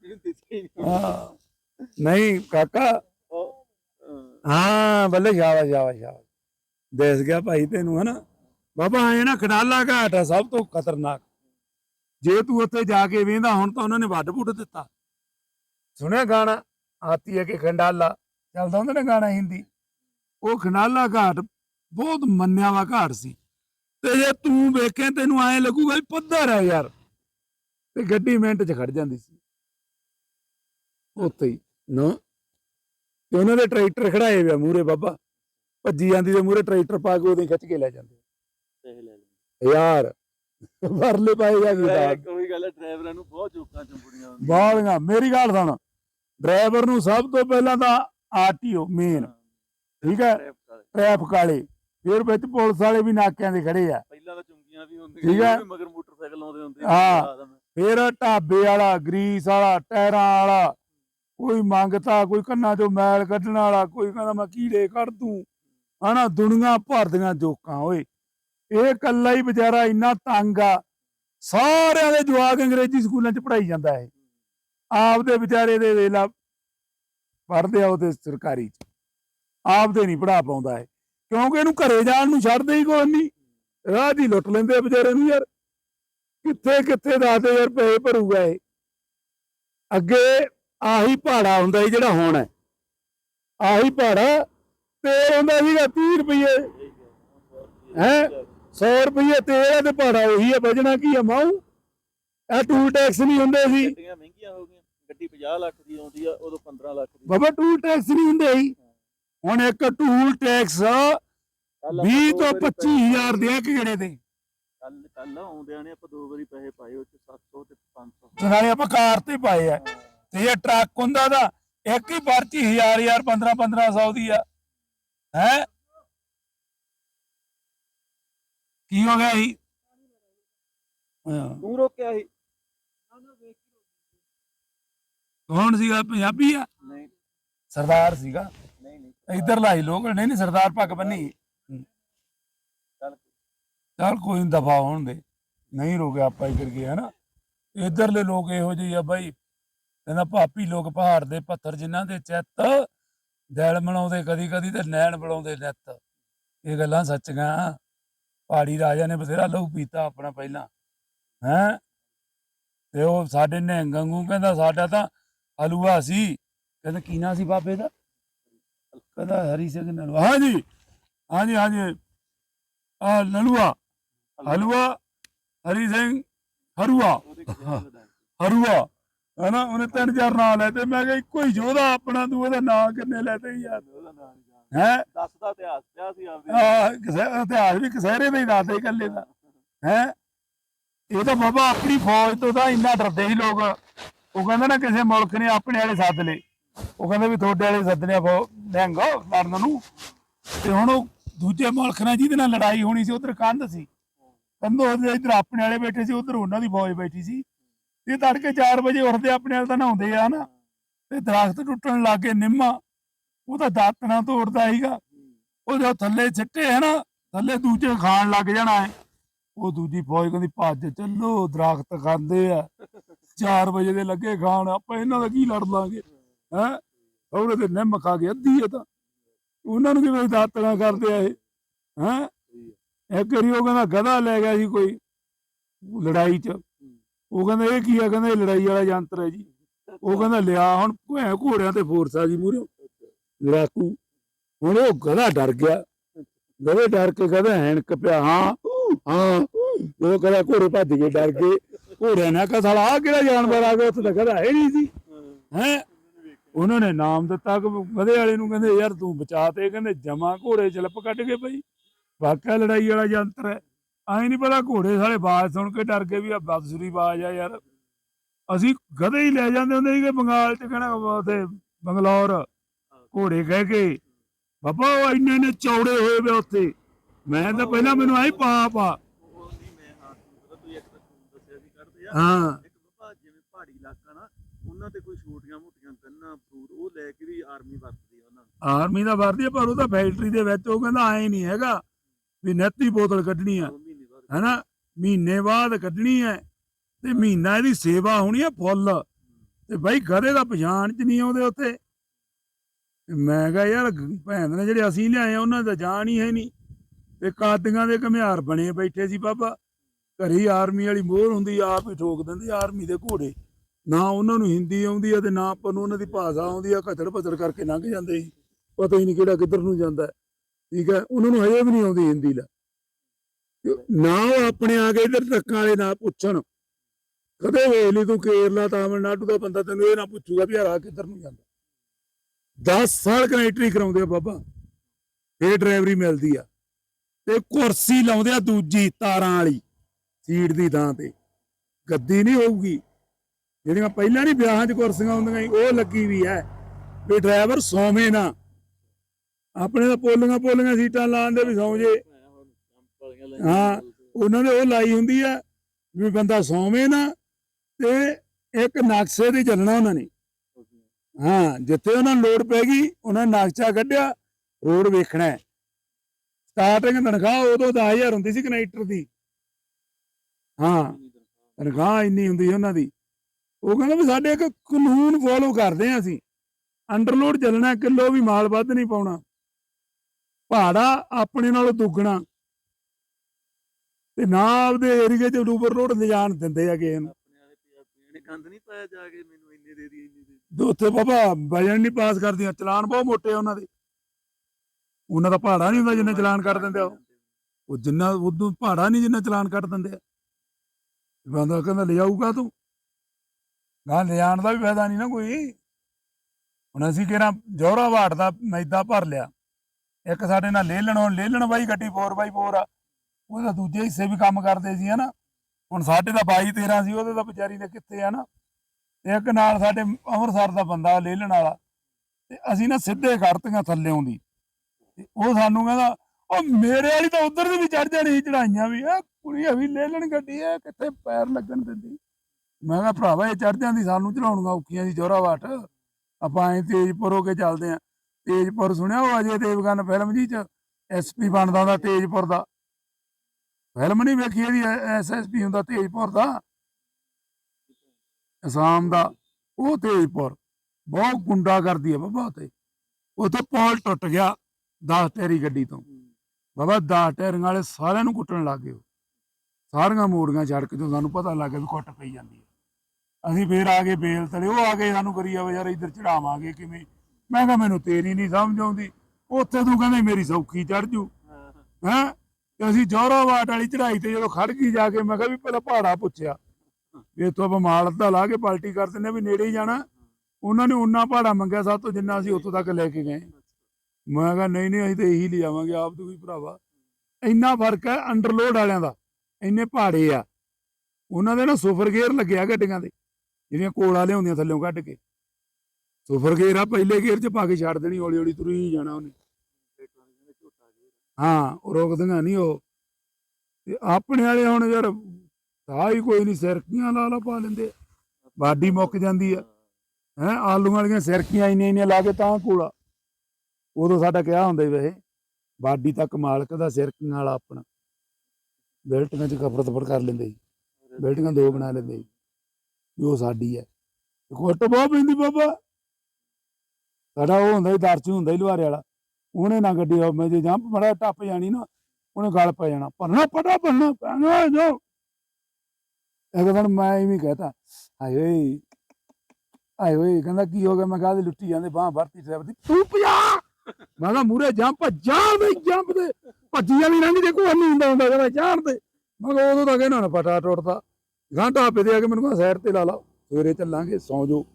ਇਹਨੂੰ ਹੀ। ਨਹੀਂ ਕਾਕਾ। ਉਹ ਅਹ, ਹਾਂ ਬੱਲੇ ਸ਼ਾਬਾਸ਼ ਸ਼ਾਬਾਸ਼ ਸ਼ਾਬਾਸ਼। ਦੇਸ ਗਿਆ ਭਾਈ ਤੈਨੂੰ ਹਨਾ? ਬਾਬਾ ਐ ਨਾ ਖਡਾਲਾ ਘਾਟ ਆ ਸਭ ਤੋਂ ਖਤਰਨਾਕ। ਜੇ ਤੂੰ ਉੱਥੇ ਜਾ ਕੇ ਵੇਂਦਾ ਹੁਣ ਤਾਂ ਉਹਨਾਂ ਨੇ ਵੱਡ ਪੁੱਟ ਦਿੱਤਾ। ਸੁਣਿਆ ਗਾਣਾ? ਆਤੀ ਹੈ ਕਿ ਖੰਡਾਲਾ। ਚੱਲਦਾ ਹੁੰਦਾ ਨਾ ਗਾਣਾ ਹਿੰਦੀ। ਉਹ ਖੰਡਾਲਾ ਘਾਟ ਬਹੁਤ ਮੰਨਿਆ ਵਾ ਘਾਟ ਸੀ। ਤੇ ਜੇ ਤੂੰ ਵੇਖੇ ਤੈਨੂੰ ਐ ਲੱਗੂਗਾ ਵੀ ਪੱਧਰ ਹੈ ਯਾਰ। ਤੇ ਗੱਡੀ ਮਿੰਟ 'ਚ ਖੜ ਜਾਂਦੀ ਸੀ। ਉੱਥੇ ਹੀ। ਨਾ। ਤੇ ਉਹਨਾਂ ਦੇ ਟਰੈਕਟਰ ਖੜਾਏ ਹੋਏ ਆ ਮੂਰੇ ਬਾਬਾ। ਭੱਜੀ ਜਾਂਦੀ ਤੇ ਮੂਰੇ ਟਰੈਕਟਰ ਪਾ ਕੇ ਉਹਦੇ ਖਿੱਚ ਕੇ ਲੈ ਜਾਂਦੇ। ਯਾਰ ਵਰਲੇ ਕੀ ਤਾਂ ਕੋਈ ਗੱਲ ਹੈ ਡਰਾਈਵਰਾਂ ਨੂੰ ਬਹੁਤ ਚੁੱਕਾਂ ਚੰਬੜੀਆਂ ਬਾਲੀਆਂ ਮੇਰੀ ਗੱਲ ਸੁਣ। ਡਰਾਈਵਰ ਨੂੰ ਸਭ ਤੋਂ ਪਹਿਲਾਂ ਤਾਂ ਆਰਟੀਓ ਮੇਨ। ਠੀਕ ਹੈ? ਟ੍ਰੈਫਿਕ ਵਾਲੇ। ਫਿਰ ਵਿੱਚ ਪੁਲਿਸ ਵਾਲੇ ਵੀ ਨਾਕਿਆਂ ਦੇ ਖੜੇ ਆ। ਪਹਿਲਾਂ ਤਾਂ ਚੁੰਗੀਆਂ ਵੀ ਹੁੰਦੀਆਂ ਠੀਕ ਹੈ। ਮਗਰ ਮੋਟਰਸਾਈਕਲ ਆਉਂਦੇ ਹੁੰਦੇ ਹਾਂ। ਫਿਰ ਢਾਬੇ ਵਾਲਾ ਗਰੀਸ ਵਾਲਾ ਟਾਇਰਾਂ ਵਾਲਾ। ਕੋਈ ਮੰਗਤਾ, ਕੋਈ ਕੰਨਾਂ ਚੋਂ ਮੈਲ ਕੱਢਣ ਵਾਲਾ, ਕੋਈ ਕਹਿੰਦਾ ਮੈਂ ਕੀੜੇ ਕੱਢ ਦੂੰ। ਹਨਾ, ਦੁਨੀਆ ਭਰਦੀਆਂ ਜੋਕਾਂ, ਓਏ। ਇਹ ਕੱਲਾ ਹੀ ਵਿਚਾਰਾ ਇੰਨਾ ਤੰਗ ਆ। ਸਾਰਿਆਂ ਦੇ ਜਵਾਕ ਅੰਗਰੇਜ਼ੀ ਸਕੂਲਾਂ 'ਚ ਪੜਾਈ ਜਾਂਦਾ ਹੈ ਆਪਦੇ ਵਿਚਾਰੇ ਦੇ ਵੇਲਾ ਪੜਦੇ ਆ ਉਹਦੇ ਸਰਕਾਰੀ 'ਚ। ਆਪਦੇ ਨਹੀਂ ਪੜਾ ਪਾਉਂਦਾ ਹੈ ਕਿਉਂਕਿ ਇਹਨੂੰ ਘਰੇ ਜਾਣ ਨੂੰ ਛੱਡਦੇ ਹੀ ਕੋਈ ਨਹੀਂ। ਰਾਹ ਦੀ ਲੁੱਟ ਲੈਂਦੇ ਵਿਚਾਰੇ ਨੂੰ ਯਾਰ। ਕਿੱਥੇ ਕਿੱਥੇ ਦੱਸਦੇ ਯਾਰ ਪੈਸੇ ਭਰੂਗਾ ਇਹ। ਅੱਗੇ ਆਹੀ ਪਹਾੜਾ ਹੁੰਦਾ ਸੀ ਜਿਹੜਾ ਹੁਣ ਹੈ। ਆਹੀ ਪਹਾੜਾ ਤੇ ਹੁੰਦਾ ਸੀਗਾ 30 ਰੁਪਏ ਹੈਂ? 100 ਰੁਪਏ ਤੇਲ ਤੇ ਪਹਾੜਾ ਉਹੀ ਹੈ ਵਜਣਾ ਕੀ ਹੈ ਮਾਊ? ਇਹ ਟੂਲ ਟੈਕਸ ਨਹੀਂ ਹੁੰਦੇ ਸੀ। ਗੱਡੀਆਂ ਮਹਿੰਗੀਆਂ ਹੋ ਗਈਆਂ। ਗੱਡੀ 50 ਲੱਖ ਦੀ ਆਉਂਦੀ ਆ ਉਦੋਂ 15 ਲੱਖ ਦੀ। ਬਾਬਾ ਟੂਲ ਟੈਕਸ ਨਹੀਂ ਹੁੰਦੇ ਸੀ। ਹੁਣ ਇੱਕ ਟੂਲ ਟੈਕਸ 20 ਤੋਂ 25000 ਦੇ ਕਿਹੜੇ ਦੇ? ਕੱਲ ਕੱਲ ਆਉਂਦਿਆਂ ਨੇ ਆਪਾਂ ਦੋ ਵਾਰੀ ਪੈਸੇ ਪਾਏ ਉਹ ਚ 700 ਤੇ 500 ਤੇ ਨਾਲੇ ਆਪਾਂ ਕਾਰ ਤੇ ਪਾਏ ਆ। ਤੇ ਇਹ ਟਰੱਕ ਹੁੰਦਾ ਦਾ ਇੱਕ ਹੀ ਪਰਚੀ 1000 ਯਾਰ 15 1500 ਦੀ ਆ। ਹੈ? ਕੀ ਹੋ ਗਿਆ ਹਾਂ, ਤੂੰ ਰੋਕਿਆ ਸੀ। ਕੌਣ ਸੀਗਾ? ਪੰਜਾਬੀ ਆ? ਨਹੀਂ। ਸਰਦਾਰ ਸੀਗਾ। ਨਹੀਂ ਨਹੀਂ ਇੱਧਰ ਲਾਈ ਲੋਕ। ਨਹੀਂ ਨਹੀਂ ਸਰਦਾਰ ਪੱਗ ਬੰਨੀ। ਚੱਲ। ਕੋਈ ਦਫਾ ਹੋਣ ਦੇ। ਨਹੀਂ ਰੋਕਿਆ ਆਪਾਂ ਇੱਧਰ ਗਏ ਹਨਾ? ਇੱਧਰਲੇ ਲੋਕ ਇਹੋ ਜਿਹੇ ਆ ਬਾਈ। ਕਹਿੰਦਾ ਭਾਪੀ ਲੋਕ ਪਹਾੜ ਦੇ ਪੱਥਰ ਜਿਨ੍ਹਾਂ ਦੇ ਚਿੱਤ ਦਿਲ ਮਣਾਉਂਦੇ ਕਦੀ ਕਦੀ ਤੇ ਨੈਣ ਬਲਾਉਂਦੇ ਨਿੱਤ। ਇਹ ਗੱਲਾਂ ਸੱਚੀਆਂ। ਪਹਾੜੀ ਰਾਜਾ ਨੇ ਬਥੇਰਾ ਲਹੂ ਪੀਤਾ ਆਪਣਾ ਪਹਿਲਾਂ ਹੈ? ਤੇ ਉਹ ਸਾਡੇ ਨਿਹੰਗ ਵਾਂਗੂ ਕਹਿੰਦਾ ਸਾਡਾ ਤਾਂ ਹਲੂਆ ਸੀ। ਕਹਿੰਦਾ ਕੀ ਨਾਂ ਸੀ ਬਾਬੇ ਦਾ? ਕਹਿੰਦਾ ਹਰੀ ਸਿੰਘ ਨਲੂਆ। ਹਾਂਜੀ ਹਾਂਜੀ ਹਾਂਜੀ। ਆ ਨਲੂਆ ਹਲਵਾ ਹਰੀ ਸਿੰਘ ਹਰੂਆ ਹਰੂਆ। ਹਨਾ ਉਹਨੇ ਤਿੰਨ ਚਾਰ ਨਾਂ ਲੈ ਤੇ ਮੈਂ ਕਿਹਾ ਇੱਕੋ ਹੀ ਯੋਧਾ ਆਪਣਾ ਤੂੰ ਉਹਦਾ ਨਾਂ ਕਿੰਨੇ ਲੈਤੇ ਯਾਰ? ਹੈ? ਦੱਸਦਾ ਇਤਿਹਾਸ ਪਿਆ ਸੀ ਆਪਦੇ? ਆ ਇਤਿਹਾਸ ਵੀ ਕਸਹਿਰੇ ਦਾ ਹੀ ਦੱਸਦੇ ਇਕੱਲੇ ਦਾ। ਹੈ? ਇਹ ਤਾਂ ਬਾਬਾ ਆਪਣੀ ਫੌਜ ਤੋਂ ਤਾਂ ਇੰਨਾ ਡਰਦੇ ਸੀ ਲੋਕ। ਉਹ ਕਹਿੰਦਾ ਨਾ ਕਿਸੇ ਮੁਲਕ ਨੇ ਆਪਣੇ ਵਾਲੇ ਸੱਦ ਲਏ। ਉਹ ਕਹਿੰਦੇ ਵੀ ਤੁਹਾਡੇ ਵਾਲੇ ਸੱਦਨੇ ਆ ਫੌ ਨਿਹੰਗ ਲੜਨ ਨੂੰ। ਤੇ ਹੁਣ ਉਹ ਦੂਜੇ ਮੁਲਕ ਨਾਲ ਜਿਹਦੇ ਨਾਲ ਲੜਾਈ ਹੋਣੀ ਸੀ ਉਧਰ ਕੰਧ ਸੀ। ਕੰਧੋਂ ਦੇ ਇੱਧਰ ਆਪਣੇ ਵਾਲੇ ਬੈਠੇ ਸੀ ਉਧਰ ਉਹਨਾਂ ਦੀ ਫੌਜ ਬੈਠੀ ਸੀ। ਇਹ ਤੜਕੇ 4 ਵਜੇ ਉੱਠਦੇ ਆਪਣੇ ਵਾਲੇ ਤਾਂ ਨਹਾਉਂਦੇ ਆ ਨਾ। ਤੇ ਦਰਖਤ ਟੁੱਟਣ ਲੱਗੇ ਨਿੰਮਾ। ਉਹ ਤਾਂ ਦਾਤਣਾ ਤੋੜਦਾ ਸੀਗਾ। ਉਹ ਜੋ ਥੱਲੇ ਛੱਟੇ ਹੈ ਨਾ, ਥੱਲੇ ਦੂਜੇ ਖਾਣ ਲੱਗ ਜਾਣਾ ਹੈ। ਉਹ ਦੂਜੀ ਫੌਜ ਕਹਿੰਦੀ, ਭੱਜ ਚੱਲੋ, ਦਰਖਤ ਖਾਂਦੇ ਆ। 4 ਵਜੇ ਦੇ ਲੱਗੇ ਖਾਣ, ਆਪਾਂ ਇਹਨਾਂ ਦਾ ਕੀ ਲੜ ਲਾਂਗੇ? ਹੈ? ਉਹਨੇ ਤੇ ਨਿੰਮ ਖਾ ਕੇ ਅੱਧੀ ਹੈ ਤਾਂ। ਉਹਨਾਂ ਨੂੰ ਕਿਵੇਂ ਦਾਤਣਾ ਕਰਦੇ ਆ ਇਹ? ਹੈ? ਇੱਕ ਵਾਰੀ ਉਹ ਕਹਿੰਦਾ, ਗਧਾ ਲੈ ਗਿਆ ਸੀ ਕੋਈ ਲੜਾਈ 'ਚ। ਉਹ ਕਹਿੰਦਾ, ਇਹ ਕੀ ਆ? ਕਹਿੰਦਾ, ਇਹ ਲੜਾਈ ਵਾਲਾ ਯੰਤਰ ਹੈ ਜੀ। ਉਹ ਕਹਿੰਦਾ, ਲਿਆ ਹੁਣ ਘੋੜਿਆਂ ਘੋੜਿਆਂ ਤੇ ਫੋਰਸ ਆ ਜੀ ਮੂਰੇ ਲੜਾਕੂ ਹੁਣ ਉਹ ਗਧਾ ਡਰ ਗਿਆ। ਗਧੇ ਡਰ ਕੇ ਕਹਿੰਦਾ ਹੈਣਕ ਪਿਆ, ਹਾਂ ਹਾਂ। ਉਹ ਕਹਿੰਦਾ, ਘੋੜੇ ਭੱਜ ਕੇ ਡਰ ਗਏ। ਘੋੜਿਆਂ ਨੇ ਕਹਾ ਸਾਲਾ, ਆਹ ਕਿਹੜਾ ਜਾਨਵਰ ਆ ਗਿਆ? ਉੱਥੇ ਤਾਂ ਕਦਾ ਹੈ ਨਹੀਂ ਸੀ। ਹੈ? ਉਹਨਾਂ ਨੇ ਨਾਮ ਦਿੱਤਾ ਕਿ ਵਧੇ ਵਾਲੇ ਨੂੰ ਕਹਿੰਦੇ, ਯਾਰ ਤੂੰ ਬਚਾ ਤੇ। ਕਹਿੰਦੇ, ਜਮਾ ਘੋੜੇ ਚਲਪ ਕੱਢ ਕੇ ਪਈ ਵਾਕਿਆ ਲੜਾਈ ਵਾਲਾ ਯੰਤਰ ਹੈ। ਐ ਨਹੀਂ ਪਤਾ ਘੋੜੇ ਸਾਲੇ ਬਾਜ਼ ਸੁਣ ਕੇ ਡਰ ਗਏ ਵੀ ਆ ਬਦਸੁਰੀ ਬਾਜ਼ ਆ ਯਾਰ। ਅਸੀਂ ਗਧੇ ਹੀ ਲੈ ਜਾਂਦੇ ਹੁੰਦੇ ਸੀਗੇ ਬੰਗਾਲ ਚ ਕਹਿਣਾ ਉਥੇ ਬੰਗਲੌਰ। ਘੋੜੇ ਕਹਿ ਕੇ ਬਾਬਾ ਉਹ ਇੰਨੇ ਇੰਨੇ ਚੌੜੇ ਹੋਏ ਵੇ ਉੱਥੇ। ਮੈਂ ਤਾਂ ਪਹਿਲਾਂ ਮੈਨੂੰ ਆਈ ਪਾਪ ਆ। ਹਾਂ। ਜਿਵੇਂ ਪਹਾੜੀ ਇਲਾਕਾ ਨਾ ਉਹਨਾਂ ਤੇ ਕੋਈ ਛੋਟੀਆਂ ਮੋਟੀਆਂ ਗੰਨਾਂ ਫਰੂਟ ਉਹ ਲੈ ਕੇ ਵੀ ਆਰਮੀ ਵਰਤਦੀ ਆ ਉਹਨਾਂ ਆਰਮੀ ਦਾ ਵਰਦੀ ਆ, ਪਰ ਉਹ ਤਾਂ ਫੈਕਟਰੀ ਦੇ ਵਿੱਚ ਉਹ ਕਹਿੰਦਾ ਐ ਨਹੀਂ ਹੈਗਾ ਵੀ ਨੱਤੀ ਬੋਤਲ ਕੱਢਣੀ ਆ। ਹੈਨਾ? ਮਹੀਨੇ ਬਾਅਦ ਕੱਢਣੀ ਹੈ ਤੇ ਮਹੀਨਾ ਇਹਦੀ ਸੇਵਾ ਹੋਣੀ ਹੈ ਫੁੱਲ। ਤੇ ਬਾਈ ਘਰੇ ਦਾ ਪਛਾਣ ਚ ਨਹੀਂ ਆਉਂਦੇ ਉੱਥੇ। ਮੈਂ ਕਿਹਾ ਯਾਰ ਭੈਣ ਨੇ ਜਿਹੜੇ ਅਸੀਂ ਲਿਆਏ ਆ, ਉਹਨਾਂ ਦਾ ਜਾਣ ਹੀ ਹੈ ਨਹੀਂ। ਤੇ ਕਾਦੀਆਂ ਦੇ ਘਮਿਆਰ ਬਣੇ ਬੈਠੇ ਸੀ ਬਾਬਾ। ਘਰੀ ਆਰਮੀ ਵਾਲੀ ਮੋਹਰ ਹੁੰਦੀ, ਆਪ ਹੀ ਠੋਕ ਦਿੰਦੇ ਆਰਮੀ ਦੇ ਘੋੜੇ। ਨਾ ਉਹਨਾਂ ਨੂੰ ਹਿੰਦੀ ਆਉਂਦੀ ਆ ਤੇ ਨਾ ਆਪਾਂ ਨੂੰ ਉਹਨਾਂ ਦੀ ਭਾਸ਼ਾ ਆਉਂਦੀ ਆ ਘੱਤੜ ਪੱਤੜ ਕਰਕੇ ਲੰਘ ਜਾਂਦੇ ਸੀ। ਪਤਾ ਹੀ ਨਹੀਂ ਕਿਹੜਾ ਕਿੱਧਰ ਨੂੰ ਜਾਂਦਾ। ਠੀਕ ਹੈ ਉਹਨਾਂ ਨੂੰ ਹਜੇ ਵੀ ਨਹੀਂ ਆਉਂਦੀ ਹਿੰਦੀ ਲਾ। ਨਾ ਉਹ ਆਪਣੇ ਆ ਕੇ ਇਧਰ ਟਰੱਕਾਂ ਵਾਲੇ ਨਾ ਪੁੱਛਣ। ਕਦੇ ਵੇਖ ਲਈ ਤੂੰ ਕੇਰਲਾ ਤਾਮਿਲਨਾਡੂ ਦਾ ਬੰਦਾ ਤੈਨੂੰ ਇਹ ਨਾ ਪੁੱਛੂਗਾ ਵੀ ਆ ਕਿੱਧਰ ਨੂੰ ਜਾਂਦਾ। 10 ਸਾਲ ਕਨੈਕਟਰੀ ਕਰਾਉਂਦੇ ਆ ਬਾਬਾ। ਫੇਰ ਡਰਾਈਵਰੀ ਮਿਲਦੀ ਆ। ਤੇ ਕੁਰਸੀ ਲਾਉਂਦੇ ਆ ਦੂਜੀ ਤਾਰਾਂ ਵਾਲੀ ਸੀਟ ਦੀ ਥਾਂ ਤੇ। ਗੱਦੀ ਨਹੀਂ ਹੋਊਗੀ। ਜਿਹੜੀਆਂ ਪਹਿਲਾਂ ਨਹੀਂ ਵਿਆਹਾਂ 'ਚ ਕੁਰਸੀਆਂ ਹੁੰਦੀਆਂ ਸੀ, ਉਹ ਲੱਗੀ ਵੀ ਹੈ। ਵੀ ਡਰਾਈਵਰ ਸੌਵੇਂ ਨਾ। ਆਪਣੇ ਤਾਂ ਪੋਲੀਆਂ ਪੋਲੀਆਂ ਸੀਟਾਂ ਲਾਉਣ ਦੇ ਵੀ ਸੌਂ ਜੇ ਮੈਂ ਹੁਣ ਕੰਪ ਵਾਲੀਆਂ ਲਾਈਆਂ ਹਾਂ। ਉਹਨਾਂ ਨੇ ਉਹ ਲਾਈ ਹੁੰਦੀ ਆ ਵੀ ਬੰਦਾ ਸੌਵੇਂ ਨਾ ਤੇ ਇੱਕ ਨਕਸ਼ੇ ਤੇ ਚੱਲਣਾ ਉਹਨਾਂ ਨੇ। ਹਾਂ, ਜਿੱਥੇ ਉਹਨਾਂ ਨੂੰ ਲੋੜ ਪੈ ਗਈ, ਉਹਨਾਂ ਨੇ ਨਕਸ਼ਾ ਕੱਢਿਆ, ਰੋਡ ਵੇਖਣਾ ਸਟਾਰਟਿੰਗ ਤਨਖਾਹ ਉਦੋਂ 10000 ਹੁੰਦੀ ਸੀ ਕਨੈਕਟਰ ਦੀ। ਹਾਂ, ਤਨਖਾਹ ਇੰਨੀ ਹੁੰਦੀ ਸੀ ਉਹਨਾਂ ਦੀ। ਉਹ ਕਹਿੰਦਾ ਵੀ ਸਾਡੇ ਇੱਕ ਕਾਨੂੰਨ ਫੋਲੋ ਕਰਦੇ ਆ ਅਸੀਂ। ਅੰਡਰਲੋਡ ਚੱਲਣਾ, ਕਿਲੋ ਵੀ ਮਾਲ ਵੱਧ ਨਹੀਂ ਪਾਉਣਾ। ਭਾੜਾ ਆਪਣੇ ਨਾਲੋਂ ਦੁੱਗਣਾ। ਤੇ ਨਾ ਆਪਦੇ ਏਰੀਏ 'ਚ ਓਵਰ ਰੋਡ ਲਿਜਾਣ ਦਿੰਦੇ ਆ ਕਿਸੇ ਨੂੰ। ਨੇ ਗੰਦ ਨਹੀਂ ਪਾਇਆ ਜਾ ਕੇ ਮੈਨੂੰ ਇੰਨੇ ਦੇ ਦੀ ਇੰਨੇ ਦੇ ਦੀ। ਤੇ ਉੱਥੇ ਬਾਬਾ ਵਜਨ ਨਹੀਂ ਪਾਸ ਕਰਦੀਆਂ ਚਲਾਨ ਬਹੁਤ ਮੋਟੇ ਆ ਉਹਨਾਂ ਦੇ। ਉਹਨਾਂ ਦਾ ਭਾੜਾ ਨਹੀਂ ਹੁੰਦਾ ਜਿੰਨਾ ਚਲਾਨ ਕੱਟ ਦਿੰਦੇ ਆ ਉਹ। ਉਹ ਜਿੰਨਾ ਉਦੋਂ ਭਾੜਾ ਨਹੀਂ ਜਿੰਨਾ ਚਲਾਨ ਕੱਟ ਦਿੰਦੇ ਆ। ਬੰਦਾ ਕਹਿੰਦਾ ਲਿਜਾਊਗਾ ਤੂੰ? ਗਾਂ ਲਿਜਾਣ ਦਾ ਵੀ ਫਾਇਦਾ ਨਹੀਂ ਨਾ ਕੋਈ। ਹੁਣ ਅਸੀਂ ਕਿਹੜਾ ਜੋਹਰਾ ਵਾਟ ਦਾ ਮੈਦਾ ਭਰ ਲਿਆ। ਇੱਕ ਸਾਡੇ ਨਾਲ ਲੈ ਲੈਣੋਂ ਲੈ ਲੈਣ ਬਾਈ ਗੱਡੀ 4x4 ਆ। ਉਹਦਾ ਦੂਜੇ ਹਿੱਸੇ ਵੀ ਕੰਮ ਕਰਦੇ ਸੀ, ਹਨਾ। ਹੁਣ ਸਾਡੇ ਦਾ 22 13 ਸੀ, ਉਹਦੇ ਤਾਂ ਵਿਚਾਰੀ ਦੇ ਕਿੱਥੇ ਆ ਇੱਕ ਨਾਲ ਸਾਡੇ ਅੰਮ੍ਰਿਤਸਰ ਦਾ ਬੰਦਾ ਲੈ ਵਾਲਾ। ਤੇ ਅਸੀਂ ਨਾ ਸਿੱਧੇ ਕੱਢਤੀਆਂ ਥੱਲਿਓਂ ਦੀ। ਤੇ ਉਹ ਸਾਨੂੰ ਕਹਿੰਦਾ, ਉਹ ਮੇਰੇ ਵਾਲੀ ਤਾਂ ਉਧਰ ਦੀ ਵੀ ਚੜ ਜਾਣੀ ਚੜਾਈਆਂ ਵੀ। ਆ ਕੁੜੀ ਅਵੀ ਲੇਲਣ ਗੱਡੀ ਐ ਕਿੱਥੇ ਪੈਰ ਲੱਗਣ ਦਿੰਦੀ? ਮੈਂ ਕਿਹਾ, ਭਰਾਵਾ, ਇਹ ਚੜ ਜਾਂਦੀ ਸਾਨੂੰ ਚੜਾਉਣੀਆਂ ਔਖੀਆਂ ਸੀ, ਜੋਰਾ ਵਾਟ। ਆਪਾਂ ਐ ਤੇਜਪੁਰ ਹੋ ਕੇ ਚੱਲਦੇ ਆ। ਤੇਜਪੁਰ ਸੁਣਿਆ ਉਹ ਅਜੇ ਦੇਵਗਨ ਫਿਲਮ ਜੀ ਚ? ਐਸਪੀ ਬਣਦਾ ਹੁੰਦਾ ਤੇਜਪੁਰ ਦਾ। ਫਿਲਮ ਨਹੀਂ ਵੇਖੀ ਇਹਦੀ ਐਸਐਸਪੀ ਹੁੰਦਾ ਤੇਜਪੁਰ ਦਾ। ਅਸਾਮ ਦਾ ਉਹ ਤੇਜਪੁਰ। ਬਹੁਤ ਗੁੰਡਾ ਕਰਦੀ ਹੈ ਬਾਬਾ ਉਤੇ ਉਥੇ ਪੌਲ ਟੁੱਟ ਗਿਆ 10 ਟੈਰੀ ਗੱਡੀ ਤੋਂ। ਬਾਬਾ 10 ਟੈਰੀਆਂ ਵਾਲੇ ਸਾਰਿਆਂ ਨੂੰ ਕੁੱਟਣ ਲੱਗ ਗਏ। ਸਾਰੀਆਂ ਮੋੜੀਆਂ ਸੜਕ ਤੋਂ ਸਾਨੂੰ ਪਤਾ ਲੱਗ ਗਿਆ ਵੀ ਕੁੱਟ ਪਈ ਜਾਂਦੀ ਹੈ ਅਸੀਂ ਫੇਰ ਆ ਗਏ ਬੇਲ ਤਲੇ ਉਹ ਆ ਕੇ ਸਾਨੂੰ ਕਰੀ ਜਾਵੇ ਯਾਰ ਇੱਧਰ ਚੜਾਵਾਂਗੇ ਕਿਵੇਂ? ਮੈਂ ਕਿਹਾ ਮੈਨੂੰ ਤੇਰੀ ਨਹੀਂ ਸਮਝ ਆਉਂਦੀ। ਉੱਥੇ ਤੂੰ ਕਹਿੰਦੇ ਮੇਰੀ ਸੌਖੀ ਚੜ ਜੂ। ਹੈਂ? ਤੇ ਅਸੀਂ ਜੌਹਰਾਵਾਟ ਵਾਲੀ ਚੜਾਈ ਤੇ ਜਦੋਂ ਖੜ ਗਈ ਜਾ ਕੇ, ਮੈਂ ਕਿਹਾ ਵੀ ਪਹਿਲਾਂ ਪਹਾੜਾ ਪੁੱਛਿਆ। ਵੀ ਇੱਥੋਂ ਆਪਾਂ ਮਾਲ ਅੱਧਾ ਲਾ ਕੇ ਪਾਲਟੀ ਕਰ ਦਿੰਦੇ ਵੀ ਨੇੜੇ ਹੀ ਜਾਣਾ। ਉਹਨਾਂ ਨੇ ਉਹਨਾਂ ਪਹਾੜਾ ਮੰਗਿਆ ਸਾਤੋਂ ਤੋਂ ਜਿੰਨਾ ਅਸੀਂ ਉੱਥੋਂ ਤੱਕ ਲੈ ਕੇ ਗਏ। ਮੈਂ ਕਿਹਾ, ਨਹੀਂ ਨਹੀਂ, ਅਸੀਂ ਤਾਂ ਇਹੀ ਲਿਆਵਾਂਗੇ ਆਪ ਤੂੰ ਵੀ ਭਰਾਵਾ। ਇੰਨਾ ਫ਼ਰਕ ਹੈ ਅੰਡਰਲੋਡ ਵਾਲਿਆਂ ਦਾ, ਇੰਨੇ ਪਹਾੜੇ ਆ। ਉਹਨਾਂ ਦੇ ਨਾ ਸੁਫਰ ਗੇਅਰ ਲੱਗਿਆ ਗੱਡੀਆਂ ਦੇ, ਜਿਹੜੀਆਂ ਕੋਲਾ ਲਿਆਉਂਦੀਆਂ ਥੱਲੇੋਂ ਕੱਢ ਕੇ। ਸੁਪਰ ਗੇਅਰ ਆ, ਪਹਿਲੇ ਗੇਅਰ 'ਚ ਪਾ ਕੇ ਛੱਡ ਦੇਣੀ ਹੌਲੀ ਹੌਲੀ ਤੁਰੀ ਹੀ ਜਾਣਾ ਉਹਨੇ ਟਰੈਕਟਰਾਂ ਦੇ ਕਹਿੰਦੇ ਝੋਟਾ ਗਿਆ ਹਾਂ ਉਹ ਰੋਕਦੀਆਂ ਨਹੀਂ ਉਹ। ਤੇ ਆਪਣੇ ਵਾਲੇ ਹੁਣ ਯਾਰ ਸਾਹ ਹੀ ਕੋਈ ਨਹੀਂ ਸਿਰਕੀਆਂ ਲਾ ਲਾ ਪਾ ਲੈਂਦੇ ਬਾਡੀ ਮੁੱਕ ਜਾਂਦੀ ਆ। ਹੈ, ਆਲੂ ਵਾਲੀਆਂ ਸਿਰਕੀਆਂ ਇੰਨੀਆਂ ਇੰਨੀਆਂ ਲਾ ਕੇ ਤਾਂ ਕੋਲਾ ਉਦੋਂ ਸਾਡਾ ਕਿਹਾ ਹੁੰਦਾ ਸੀ ਵੇ ਬਾਡੀ ਤੱਕ ਮਾਲਕ ਦਾ ਸਿਰਕੀਆਂ ਵਾਲਾ ਆਪਣਾ। ਬੈਲਟਾਂ 'ਚ ਕਪੜ ਤਪੜ ਕਰ ਲੈਂਦੇ ਸੀ। ਬਿਲਡਿੰਗਾਂ ਦੋ ਬਣਾ ਲੈਂਦੇ ਸੀ। ਵੀ ਉਹ ਸਾਡੀ ਹੈ ਤੇ ਬਹੁਤ ਪੈਂਦੀ ਬਾਬਾ। ਸਾਡਾ ਉਹ ਹੁੰਦਾ ਸੀ ਦਰਚੀ ਹੁੰਦਾ ਸੀ, ਲੁਹਾਰੇ ਵਾਲਾ। ਉਹਨੇ ਨਾ ਗੱਡੀ ਮੈਂ ਜੇ ਜੰਪ ਮੜਾ ਟੱਪ ਜਾਣੀ ਨਾ, ਉਹਨੇ ਗਲ ਪੈ ਜਾਣਾ। ਭੰਨਣਾ ਪਟਾ ਭੰਨਣਾ ਪੈਣਾ ਜੋ। ਇੱਕ ਦਿਨ ਮੈਂ ਐਵੇਂ ਕਹਤਾ, ਹਾਏ ਓਏ ਹਾਏ ਓਏ, ਕਹਿੰਦਾ ਕੀ ਹੋ ਗਿਆ? ਮੈਂ ਕਹਾ ਲੁੱਟੀ ਜਾਂਦੇ, ਬਾਹ ਵਰਤੀ ਡਰਾਈਵਰ ਦੀ। ਤੂੰ ਪਿਆ ਮੈਂ ਕਿਹਾ ਮੂਰੇ ਜੰਪ, ਜਾ ਬਈ ਜੰਪ ਦੇ ਭੱਜੀ ਜਾਂਦੀ ਰਹਿੰਦੀ ਜੇ ਕੋਈ ਨਹੀਂ ਹੁੰਦਾ ਹੁੰਦਾ ਕਹਿੰਦਾ ਜਾਣ ਦੇ ਮੈਂ ਕਿਹਾ ਉਦੋਂ ਤਾਂ ਕਹਿੰਦਾ ਨਾ ਪਟਾ ਟੁੱਟਦਾ ਗਾਂ ਢਾਬੇ ਤੇ ਆ ਕੇ ਮੈਨੂੰ ਕਹਿੰਦਾ ਸਾਈਡ ਤੇ ਲਾ ਲਾ, ਸਵੇਰੇ ਚੱਲਾਂਗੇ, ਸੌਂ ਜੋ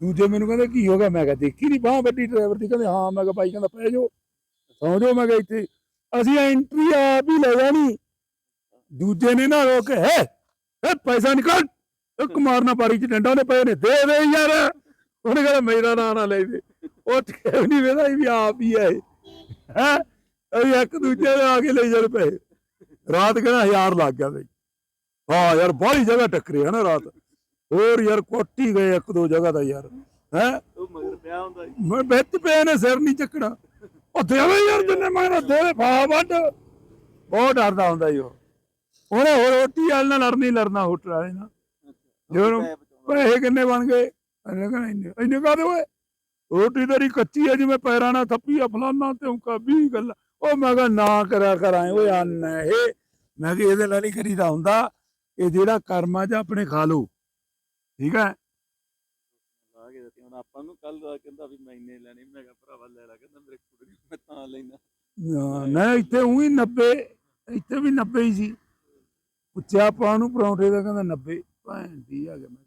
ਦੂਜੇ ਮੈਨੂੰ ਕਹਿੰਦੇ, ਕੀ ਹੋ ਗਿਆ? ਮੈਂ ਕਿਹਾ, ਦੇਖੀ ਨਹੀਂ ਬਾਹ ਵੱਡੀ ਡਰਾਈਵਰ ਦੀ। ਕਹਿੰਦੇ, ਹਾਂ। ਮੈਂ ਕਿਹਾ, ਭਾਈ ਕਹਿੰਦਾ, ਪੈ ਜਾਓ, ਸੌਂ ਜਾਓ। ਮੈਂ ਕਿਹਾ, ਇੱਥੇ ਅਸੀਂ ਐਂਟਰੀ ਆਪ ਹੀ ਲੈ ਜਾਣੀ। ਦੂਜੇ ਨੇ ਨਾ ਰੋਕ, ਹੈ ਇਹ ਪੈਸਾ ਨਿਕਾਲ, ਇੱਕ ਮਾਰਨਾ ਪਾਰੀ ਚ, ਡੰਡਾ ਉਹਨੇ ਪਏ ਨੇ, ਦੇ ਦੇ ਯਾਰ। ਉਹਨੇ ਕਹਿੰਦਾ ਮੇਰਾ ਨਾਂ ਨਾ ਲੈ ਦੇ। ਉੱਠ ਕੇ ਵੀ ਨਹੀਂ ਵੇਦਾ ਵੀ ਆਪ ਹੀ ਹੈ ਹੈ? ਅਸੀਂ ਇੱਕ ਦੂਜੇ ਦੇ ਆ ਕੇ ਲੈ ਜਾਣ ਪਏ। ਰਾਤ ਕਹਿੰਦਾ, ਹਜ਼ਾਰ ਲੱਗ ਗਿਆ ਬਈ। ਹਾਂ ਯਾਰ, ਬਾਹਲੀ ਜਗ੍ਹਾ ਟੱਕਰੇ ਨਾ ਰਾਤ। ਹੋਰ ਯਾਰ ਕੋਟੀ ਗਏ ਇੱਕ ਦੋ ਜਗ੍ਹਾ ਦਾ ਯਾਰ ਹੈ? ਉਹ ਮਗਰ ਪਿਆ ਹੁੰਦਾ ਸੀ। ਮੈਂ ਵਿੱਚ ਪਏ ਨੇ ਸਿਰ ਨਹੀਂ ਚੱਕਣਾ। ਉਹ ਦੇਵੇ ਯਾਰ ਜਿੰਨੇ ਮੈਂ ਦੇ ਫਾ ਵੱਢ। ਬਹੁਤ ਡਰਦਾ ਹੁੰਦਾ ਜੀ ਉਹ। ਉਹਨੇ ਹੋਰ ਰੋਟੀ ਵਾਲ ਨਾਲ ਲੜਨੀ ਲੜਨਾ ਹੋਟਲ ਵਾਲੇ ਨਾਲ। ਜਦੋਂ ਪੈਸੇ ਕਿੰਨੇ ਬਣ ਗਏ? ਇਹਨੇ ਕਹਿੰਦਾ ਇੰਨੇ ਇੰਨੇ ਕਾਹਦੇ ਓਏ ਰੋਟੀ ਤੇਰੀ ਕੱਚੀ ਹੈ ਜਿਵੇਂ ਪੈਰਾਂ ਨਾਲ ਥੱਪੀ ਆ ਫਲਾਨਾ ਤੇ ਉਨਕਾ ਵੀ ਗੱਲ। ਉਹ ਮੈਂ ਕਿਹਾ ਨਾ ਕਰਿਆ ਕਰਾਂ ਓਏ ਅੰਨ ਇਹ। ਮੈਂ ਕਿ ਇਹਦੇ ਨਾਲ ਨਹੀਂ ਕਰੀਦਾ ਹੁੰਦਾ। ਇਹ ਜਿਹੜਾ ਕਰਮਾਂ 'ਚ ਆਪਣੇ ਖਾ ਲਓ। ਠੀਕ ਹੈ? ਲਾ ਕੇ ਦਿੱਤੀ ਹੁਣ ਆਪਾਂ ਨੂੰ ਕੱਲ ਕਹਿੰਦਾ ਵੀ ਮੈਂ ਇੰਨੇ ਲੈਣੇ ਮੈਂ ਕਿਹਾ ਭਰਾਵਾ ਲੈ ਲੈ ਕਹਿੰਦਾ ਮੇਰੇ ਕੋਲ ਨਹੀਂ ਮੈਂ ਤਾਂ ਲੈਣਾ ਨਾ ਨਾ ਇੱਥੇ ਉਹੀ 90 ਇੱਥੇ ਵੀ 90 ਹੀ ਸੀ। ਪੁੱਛਿਆ ਆਪਾਂ ਨੂੰ ਪਰੌਂਠੇ ਦਾ ਕਹਿੰਦਾ 90 ਭੈਣ ਦੀ ਆ ਗਿਆ ਮੈਂ।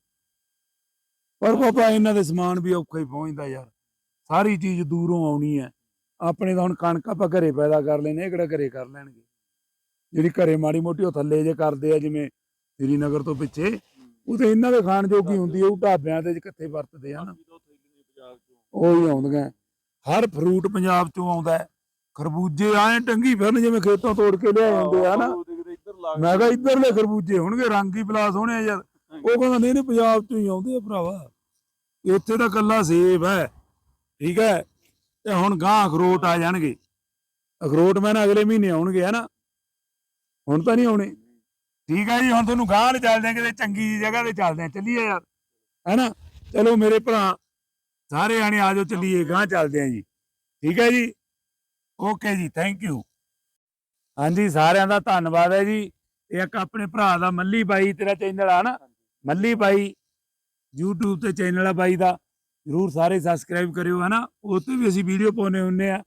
ਪਰ ਪਾਪਾ ਇਹਨਾਂ ਦੇ ਸਮਾਨ ਵੀ ਔਖਾ ਹੀ ਪਹੁੰਚਦਾ ਯਾਰ। ਸਾਰੀ ਚੀਜ਼ ਦੂਰੋਂ ਆਉਣੀ ਹੈ। ਆਪਣੇ ਤਾਂ ਹੁਣ ਕਣਕ ਆਪਾਂ ਘਰੇ ਪੈਦਾ ਕਰ ਲੈਨੇ ਇਹ ਕਿਹੜਾ ਘਰੇ ਕਰ ਲੈਣਗੇ? ਜਿਹੜੀ ਘਰੇ ਮਾੜੀ ਮੋਟੀ ਉਹ ਥੱਲੇ ਜੇ ਕਰਦੇ ਆ ਜਿਵੇਂ ਸ੍ਰੀਨਗਰ ਤੋਂ ਪਿੱਛੇ। ਉਹ ਤੇ ਇਹਨਾਂ ਦੇ ਖਾਣ ਜੋਗੀ ਹੁੰਦੀ ਉਹ ਢਾਬਿਆਂ ਤੇ ਕਿੱਥੇ ਵਰਤਦੇ ਆ ਨਾ। ਉਹ ਹੀ ਆਉਂਦੀਆਂ। ਹਰ ਫਰੂਟ ਪੰਜਾਬ ਚੋਂ ਆਉਂਦਾ ਹੈ। ਖਰਬੂਜੇ ਐਂ ਟੰਗੀ ਫਿਰਨ ਜਿਵੇਂ ਖੇਤੋਂ ਤੋੜ ਕੇ ਲਿਆਏ ਹੁੰਦੇ ਆ ਨਾ। ਮੈਂ ਕਿਹਾ ਇੱਧਰਲੇ ਖਰਬੂਜੇ ਹੋਣਗੇ ਰੰਗ ਹੀ ਪਲਾਸ ਹੋਣੇ ਯਾਰ। ਉਹ ਕਹਿੰਦਾ ਨਹੀਂ ਨਹੀਂ ਪੰਜਾਬ ਚੋਂ ਹੀ ਆਉਂਦੇ ਆ ਭਰਾਵਾ। ਇੱਥੇ ਤਾਂ ਕੱਲਾ ਸੇਬ ਹੈ ਠੀਕ ਹੈ। ਤੇ ਹੁਣ ਗਾਂ ਅਖਰੋਟ ਆ ਜਾਣਗੇ। ਅਖਰੋਟ ਮੈਂ ਨਾ ਅਗਲੇ ਮਹੀਨੇ ਆਉਣਗੇ ਹਨਾ ਹੁਣ ਤਾਂ ਨਹੀਂ ਆਉਣੇ। ਠੀਕ ਹੈ ਜੀ, ਹੁਣ ਤੁਹਾਨੂੰ ਗਾਂ ਤੇ ਚੱਲਦੇ ਆ, ਕਿਤੇ ਚੰਗੀ ਜਿਹੀ ਜਗ੍ਹਾ ਤੇ ਚੱਲਦੇ ਆ। ਚੱਲੀਏ ਯਾਰ ਹੈਨਾ ਚਲੋ ਮੇਰੇ ਭਰਾ, ਸਾਰੇ ਆਣੇ ਆਜੋ ਚੱਲੀਏ, ਗਾਂਹ ਚੱਲਦੇ ਆ ਜੀ। ਠੀਕ ਹੈ ਜੀ? ਓਕੇ ਜੀ ਥੈਂਕ ਯੂ ਹਾਂਜੀ, ਸਾਰਿਆਂ ਦਾ ਧੰਨਵਾਦ ਹੈ ਜੀ। ਇਹ ਇੱਕ ਆਪਣੇ ਭਰਾ ਦਾ ਮੱਲੀ ਬਾਈ, ਤੇਰਾ ਚੈਨਲ ਆ ਨਾ? ਮੱਲੀ ਬਾਈ, YouTube ਤੇ ਚੈਨਲ ਆ ਬਾਈ ਦਾ। ਜਰੂਰ ਸਾਰੇ ਸਬਸਕ੍ਰਾਈਬ ਕਰਿਓ ਹਨਾ ਉਹ ਵੀ ਅਸੀਂ ਵੀਡੀਓ ਪਾਉਨੇ ਹੁੰਨੇ ਆ।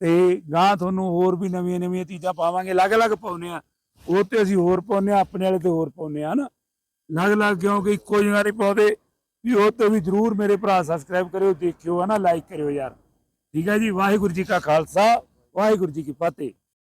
ਤੇ ਗਾਂ ਤੁਹਾਨੂੰ ਹੋਰ ਵੀ ਨਵੀਆਂ ਨਵੀਆਂ ਚੀਜ਼ਾਂ ਪਾਵਾਂਗੇ, ਅਲੱਗ-ਅਲੱਗ ਪਾਉਨੇ ਆ। ਉਹ ਤੇ ਅਸੀਂ ਹੋਰ ਪਾਉਨੇ ਆ ਆਪਣੇ ਵਾਲੇ ਤੇ ਹੋਰ ਪਾਉਨੇ ਆ ਹਨਾ? ਅਲੱਗ-ਅਲੱਗ ਕਿਉਂਕਿ ਇੱਕੋ ਜਿਹਾ ਨਹੀਂ ਪਾਉਂਦੇ ਵੀ ਉਹ ਤੇ ਵੀ ਜਰੂਰ ਮੇਰੇ ਭਰਾ ਸਬਸਕ੍ਰਾਈਬ ਕਰਿਓ, ਦੇਖਿਓ ਹੈ ਨਾ ਲਾਈਕ ਕਰਿਓ ਯਾਰ। ਠੀਕ ਹੈ ਜੀ? ਵਾਹਿਗੁਰੂ ਜੀ ਕਾ ਖਾਲਸਾ, ਵਾਹਿਗੁਰੂ ਜੀ ਕੀ ਫਤਿਹ।